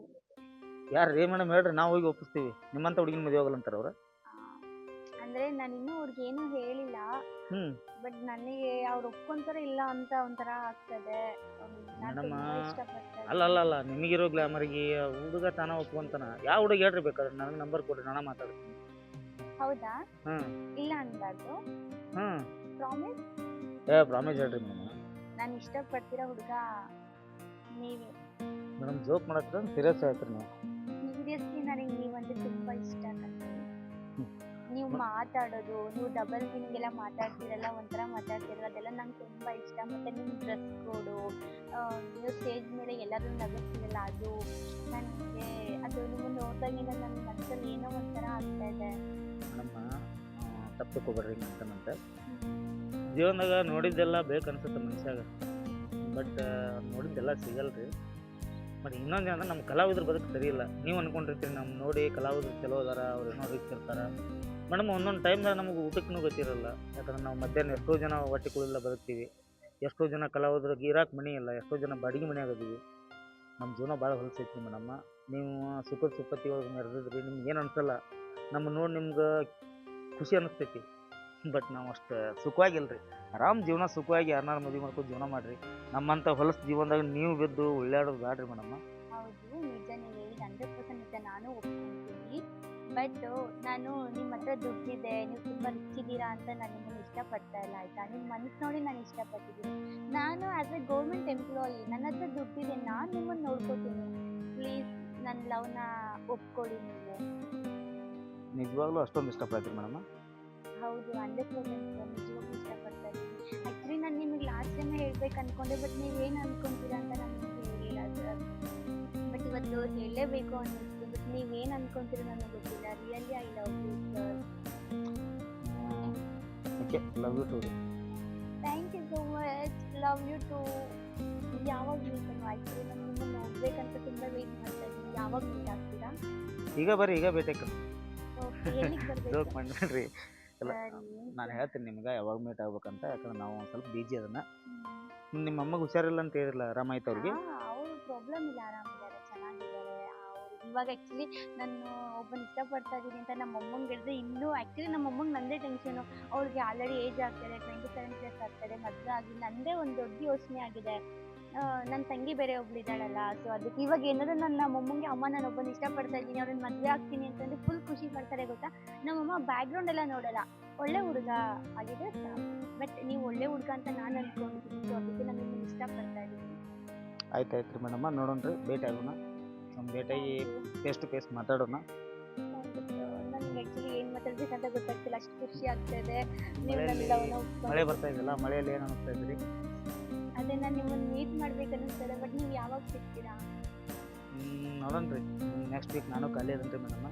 ಯಾರು ರೀ ಮೇಡಮ್ ಹೇಳ್ರಿ ನಾವು ಹೋಗಿ ಒಪ್ಪಿಸ್ತೀವಿ. ನಿಮ್ಮಂತ ಹುಡುಗಿನ ಮದುವೆ ಆಗಲ್ಲ ಅಂತಾರೆ ಅವ್ರ. ಅಂದ್ರೆ ನಾನು ಇನ್ನೂ ಅವ್ರಿಗೆ ಏನು ಹೇಳಿಲ್ಲ. ಹ್ಮ್. ಬಟ್ ನನಗೆ ಅವ್ರು ಒಪ್ಕೊಂತಾರ ಇಲ್ಲ ಅಂತ ಒಂಥರ ಆಗ್ತದೆ. ಮೇಡಮ್ ತುಂಬಾ ಅಲ್ಲ ಅಲ್ಲ ಅಲ್ಲ ನಿಮಗಿರೋ ಗ್ಲಾಮರ್ಗೆ ಹುಡುಗ ತಾನ ಒಪ್ಕೊಂತಾನ. ಯಾವ ಹುಡುಗ ಹೇಳ್ರಿ ಬೇಕಾದ್ರೆ ನನಗೆ ನಂಬರ್ ಕೊಡ್ರಿ ನಾನು ಮಾತಾಡ್ತೀನಿ. ಹೌದಾ? ಹ್ಮ್. ಇಲ್ಲ ಅನ್ಬಾರ್ದು ಹ್ಮ್. ಪ್ರಾಮಿಸ್? ಏ ಪ್ರಾಮಿಸ್ ಹೇಳ್ರಿ ಮೇಡಮ್. ನಾನು ಇಷ್ಟಪಡ್ತಿರೋ ಹುಡುಗ ನೀವೇ. ಮೇಡಮ್ ಜೋಕ್ ಮಾಡಕ್ಕೆ ಸೀರಿಯಸ್ ಹೇಳ್ತೀರಿ ನೀವು. ನೀವು ಮಾತಾಡೋದು ನೀವು ಡಬಲ್ ಮೀನಿಂಗ್ ಎಲ್ಲ ಮಾತಾಡ್ತಿರಲ್ಲ ಒಂಥರ ಮಾತಾಡ್ತಿರಲ್ಲ ಅದೆಲ್ಲ ನಂಗೆ ತುಂಬ ಇಷ್ಟ. ಮತ್ತು ನಿಮ್ಮ ಡ್ರೆಸ್ ಕೋಡು ನೀವು ಸ್ಟೇಜ್ ಮೇಲೆ ಎಲ್ಲರೂ ನಗಿಸ್ತಿರಲ್ಲ ಅದು ನನಗೆ ಅದು ನಿಮ್ಮನ್ನು ನೋಡ್ದಾಗಿಂದ ನನ್ನ ಮನಸ್ಸಲ್ಲಿ ಏನೋ ಒಂಥರ ಆಗ್ತಾ ಇದೆ. ತಪ್ಪು ತಗೋಬೇಡ್ರಿ ಅಂತಂತ ಜೀವನದಾಗ ನೋಡಿದ್ದೆಲ್ಲ ಬೇಕನ್ಸುತ್ತೆ ಮನುಷ್ಯಾಗ. ಬಟ್ ನೋಡಿದ್ದೆಲ್ಲ ಸಿಗಲ್ರಿ. ಬಟ್ ಇನ್ನೊಂದು ಏನಂದ್ರೆ ನಮ್ಮ ಕಲಾವಿದ್ರ ಬದುಕು ಸರಿ ಇಲ್ಲ. ನೀವು ಅಂದ್ಕೊಂಡಿರ್ತೀರಿ ನಮ್ಮ ನೋಡಿ ಕಲಾವಿದ್ರು ಚಲೋ ಅದಾರ ಅವ್ರು ಏನೋ ರೀಚ್ ಇರ್ತಾರ. ಮೇಡಮ್, ಒಂದೊಂದು ಟೈಮ್ದಾಗ ನಮಗೆ ಊಟಕ್ಕೂ ಗೊತ್ತಿರಲ್ಲ. ಯಾಕಂದ್ರೆ ನಾವು ಮಧ್ಯಾಹ್ನ ಎಷ್ಟೋ ಜನ ಹೊಟ್ಟೆ ಕುಳಿಲ್ಲ ಬದುಕ್ತೀವಿ ಎಷ್ಟೋ ಜನ ಕಲಾವಿದ್ರಿಗೆ ಇರಾಕ್ ಮನೆ ಇಲ್ಲ, ಎಷ್ಟೋ ಜನ ಬಾಡಿಗೆ ಮನೆಯಾಗ ಅದೀವಿ ನಮ್ಮ ಜೀವನ ಭಾಳ ಹೊಲಸೈತಿ ಮೇಡಮ್ಮ ನೀವು ಸುಖದ ಸುಪ್ಪತ್ತಿ ಒಳಗೆ ಮೆರೆದಿದ್ರಿ ನಿಮ್ಗೆ ಏನು ಅನಿಸಲ್ಲ. ನಮ್ಮ ನೋಡಿ ನಿಮ್ಗೆ ಖುಷಿ ಅನಿಸ್ತೈತಿ. ಬಟ್ ನಾವು ಅಷ್ಟು ಸುಖವಾಗಿಲ್ರಿ. ಆರಾಮ್ ಜೀವನ ಸುಖವಾಗಿ ಯಾರನ್ನಾರು ಮದುವೆ ಮಾಡ್ಕೊಂಡು ಜೀವನ ಮಾಡಿರಿ. ನಮ್ಮಂಥ ಹೊಲಸು ಜೀವನದಾಗ ನೀವು ಬಿದ್ದು ಉಳ್ಳಾಡೋದು ಬೇಡ್ರಿ ಮೇಡಮ್ಮ ಬಟ್ ನಾನು ನಿಮ್ಮ ಹತ್ರ ದುಡ್ಡಿದೆ ನೀವು ತುಂಬ ರಿಚ್ ಇದ್ದೀರಾ ಅಂತ ನಾನು ನಿಮ್ಮನ್ನು ಇಷ್ಟಪಡ್ತಾ ಇಲ್ಲ ಆಯ್ತಾ? ನಿಮ್ಮ ಮನಸ್ಸು ನೋಡಿ ನಾನು ಇಷ್ಟಪಟ್ಟಿದ್ದೀನಿ. ನಾನು ಆ್ಯಸ್ ಎ ಗೌರ್ಮೆಂಟ್ ಎಂಪ್ಲಾಯಿ ನನ್ನ ಹತ್ರ ದುಡ್ಡಿದೆ ನಾನು ನಿಮ್ಮನ್ನು ನೋಡ್ಕೋತೀನಿ. ಪ್ಲೀಸ್ ನನ್ನ ಲವ್ನ ಒಪ್ಕೊಳ್ಳಿ ನೀವು. ನಿಜವಾಗ್ಲೂ ಅಷ್ಟೊಂದು ಇಷ್ಟಪಡ್ತೀರಿ ಮೇಡಮ್? ಹೌದು ಹಂಡ್ರೆಡ್ ಪರ್ಸೆಂಟ್ ನಿಜವಾಗ್ಲೂ ಇಷ್ಟಪಡ್ತಾ ಇದ್ದೀನಿ. ಆ್ಯಕ್ಚುಲಿ ನಾನು ನಿಮಗೆ ಲಾಸ್ಟ್ ಟೈಮ್ ಹೇಳ್ಬೇಕು ಅನ್ಕೊಂಡೆ ಬಟ್ ನೀವೇನು ಅನ್ಕೊಂತೀರಾ ಅಂತ ನಾನು ಹೇಳಿಲ್ಲ ಸರ್ ಬಟ್ ಇವತ್ತು ಹೇಳಲೇಬೇಕು ಅನ್ನಿಸ್ತು. ನೀವೇನು ಅನ್ಕೊಂತೀರಿ ನನಗೆ ಗೊತ್ತಿಲ್ಲ. Really I love you sir okay love you too thank you so much love you too ಯಾವಾಗ ಮೀಟ್ ಆ್ಯಕ್ಚುಲಿ ನಾನು ನಿಮ್ಮನ್ನು ನೋಡ್ಬೇಕಂತ ತುಂಬಾ ವೇಟ್ ಮಾಡ್ತಾ ಇದ್ದೀನಿ. ಯಾವಾಗ ಮೀಟ್ ಆಗ್ತೀರಾ? ಈಗ ಬರ್ರಿ ಈಗ ಭೇಟಿ ಓಕೆ ಎಲ್ಲಿಗೆ ಬರಬೇಕು? ಜೋಕ್ ಮಾಡ್ಬೇಡ್ರಿ. ಇಲ್ಲ ನಾನು ಹೇಳ್ತೀನಿ ನಿಮ್ಗೆ ಯಾವಾಗ ಮೀಟ್ ಆಗ್ಬೇಕಂತ. ಯಾಕಂದ್ರೆ ನಾವು ಒಂದು ಸ್ವಲ್ಪ ಬಿಜಿ ಅದನ್ನ. ನಿಮ್ಮ ಅಮ್ಮಗೆ ಹುಷಾರಿಲ್ಲ ಅಂತ ಹೇಳಿರಲ್ಲ ಆರಾಮ ಆಯ್ತು ಅವ್ರಿಗೆ ಅವ್ರ ಪ್ರಾಬ್ಲಮ್ ಇಲ್ಲ ಅವ್ರು ಇವಾಗ ಆ್ಯಕ್ಚುಲಿ ನಾನು ಒಬ್ಬನ ಇಷ್ಟಪಡ್ತಾ ಇದ್ದೀನಿ ಅಂತ ನಮ್ಮ ಅಮ್ಮಂಗೆ ಹೇಳಿದ್ರೆ ಇನ್ನೂ ಆ್ಯಕ್ಚುಲಿ ನಮ್ಮ ಅಮ್ಮಂಗೆ ನಂದೇ ಟೆನ್ಷನು ಅವ್ರಿಗೆ ಆಲ್ರೆಡಿ ಏಜ್ ಆಗ್ತಾರೆ ಟ್ವೆಂಟಿ ಸೆವೆನ್ ಪ್ಲಸ್ ಆಗ್ತಾರೆ ಮದುವೆ ಆಗಿ ನಂದೇ ಒಂದು ದೊಡ್ಡ ಯೋಚನೆ ಆಗಿದೆ. ನನ್ನ ತಂಗಿ ಬೇರೆ ಒಬ್ಳಿದ್ದಾಳಲ್ಲ ಸೊ ಅದಕ್ಕೆ ಇವಾಗ ಏನಾದ್ರು ನನ್ನ ನಮ್ಮಮ್ಮಂಗೆ ಅಮ್ಮ ನಾನು ಒಬ್ಬನ ಇಷ್ಟಪಡ್ತಾ ಇದ್ದೀನಿ, ಅವ್ರನ್ನ ಮದುವೆ ಆಗ್ತೀನಿ ಅಂತಂದ್ರೆ ಫುಲ್ ಖುಷಿ ಪಡ್ತಾರೆ ಗೊತ್ತಾ? ನಮ್ಮಮ್ಮ ಬ್ಯಾಕ್ಗ್ರೌಂಡ್ ಎಲ್ಲ ನೋಡಲ್ಲ. ಒಳ್ಳೆ ಹುಡುಗ ಆಗಿದೆ ಬಟ್ ನೀವು ಒಳ್ಳೆ ಹುಡುಗ ಅಂತ ನಾನು ಅನ್ಕೊಂಡಿದ್ದೀನಿ ಸೊ ಅದಕ್ಕೆ ನಾನು ಇಷ್ಟಪಡ್ತಾ ಇದ್ದೀನಿ. ಆಯ್ತು ಆಯ್ತು ರೀ ಮೇಡಮ್ಮ ನೋಡೋಣ ಭೇಟಿ ಆಗೋಣ. ನಮ್ಮ ಭೇಟಿಯಾಗಿ ಫೇಸ್ ಟು ಫೇಸ್ ಮಾತಾಡೋಣ. ನನಗೆ ಆ್ಯಕ್ಚುಲಿ ಏನು ಮಾತಾಡ್ಬೇಕಂತ ಗೊತ್ತಾಗ್ತಿಲ್ಲ ಅಷ್ಟು ಖುಷಿ ಆಗ್ತದೆ. ನೀವು ಮಳೆಯಲ್ಲಿ- ನನ್ನ ಮಳೆ ಬರ್ತಾ ಇದೆಯಲ್ಲ ಮಳೆಯಲ್ಲಿ ಏನು ಅನಿಸ್ತಾ ಇದ್ರಿ ಅದೇ ನಾನು ನಿಮ್ಮನ್ನು ಮೀಟ್ ಮಾಡ್ಬೇಕು ಅನ್ನಿಸ್ತದೆ ಬಟ್ ನೀವು ಯಾವಾಗ ಸಿಗ್ತೀರಾ? ನೋಡೋಣ ರೀ. ನೆಕ್ಸ್ಟ್ ವೀಕ್ ನಾನು ಖಾಲಿ ಅದಂತೆ ಮೇಡಮ್ಮ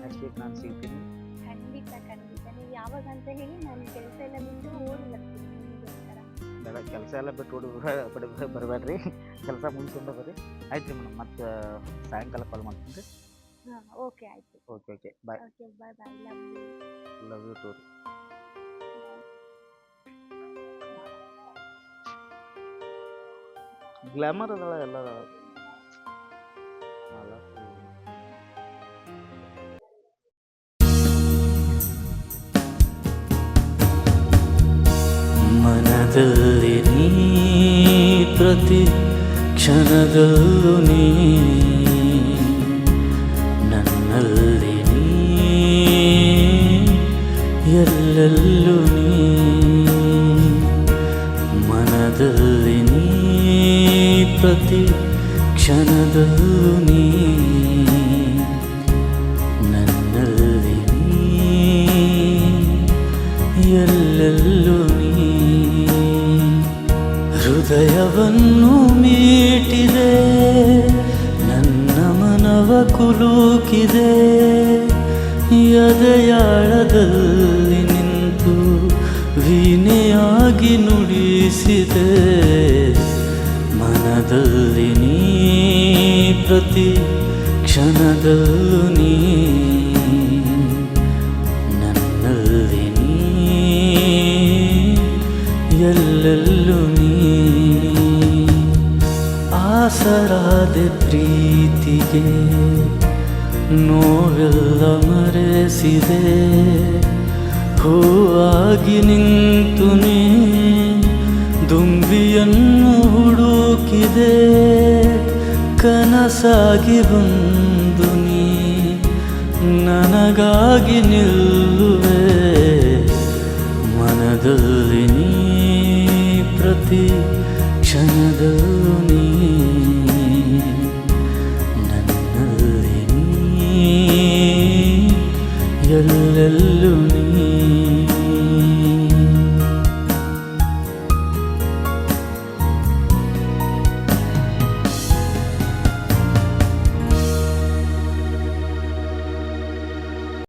ನೆಕ್ಸ್ಟ್ ವೀಕ್ ನಾನು ಸಿಗ್ತೀನಿ. ಖಂಡಿತ ಖಂಡಿತ. ನೀವು ಯಾವಾಗ ಅಂತ ಹೇಳಿ ನಾನು ಕೆಲಸ ಎಲ್ಲ ಬಿಟ್ಟು ಓಡಿ ಬರ್ತೀನಿ. ಬೇಡ ಕೆಲಸ ಎಲ್ಲ ಬಿಟ್ಟು ಓಡಿ ಬರಬೇಡ್ರಿ. ಕೆಲಸ ಮುಗಿಸ್ಕೊಂಡು ಬರ್ರಿ ಆಯ್ತು ರೀ ಮೇಡಮ್ ಮತ್ತೆ ಸಾಯಂಕಾಲ ಕಾಲ್ ಮಾಡ್ತೀನಿ ರೀ. ಹಾಂ ಓಕೆ ಆಯ್ತು. Okay okay bye okay bye bye love you love you too glamour ಅದಲ್ಲ ಎಲ್ಲ. ಮನದಲ್ಲಿ ನೀ ಪ್ರತಿ ಕ್ಷಣದಲ್ಲೂ ನೀ ನನ್ನಲ್ಲಿ ನೀ ಎಲ್ಲೆಲ್ಲೂ ನೀ ಮನದಲ್ಲಿ ನೀ ಪ್ರತಿ ಕ್ಷಣದಲ್ಲೂ ನೀ ಎದೆಯಾಳದಲ್ಲಿ ನಿಂತು ವೀಣೆಯಾಗಿ ನುಡಿಸಿದೆ. ಮನದಲ್ಲಿ ನೀ ಪ್ರತಿ ಕ್ಷಣದಲ್ಲೂ ನೀ. ನನ್ನಲ್ಲಿ ನೀ ಎಲ್ಲೆಲ್ಲೂ ನೀ. ಆಸರಾದ ಪ್ರೀತಿಗೆ ನೋವೆಲ್ಲ ಮರೆಸಿದೆ. ಹೂವಾಗಿ ನಿಂತು ನೀ ದುಂಬಿಯನ್ನು ಹುಡುಕಿದೆ. ಕನಸಾಗಿ ಬಂದು ನೀ ನನಗಾಗಿ ನಿಲ್ಲುವೆ. ಮನದಲ್ಲಿ ನೀ ಪ್ರತಿ ಕ್ಷಣದಲ್ಲೂ ನೀ يلا اللي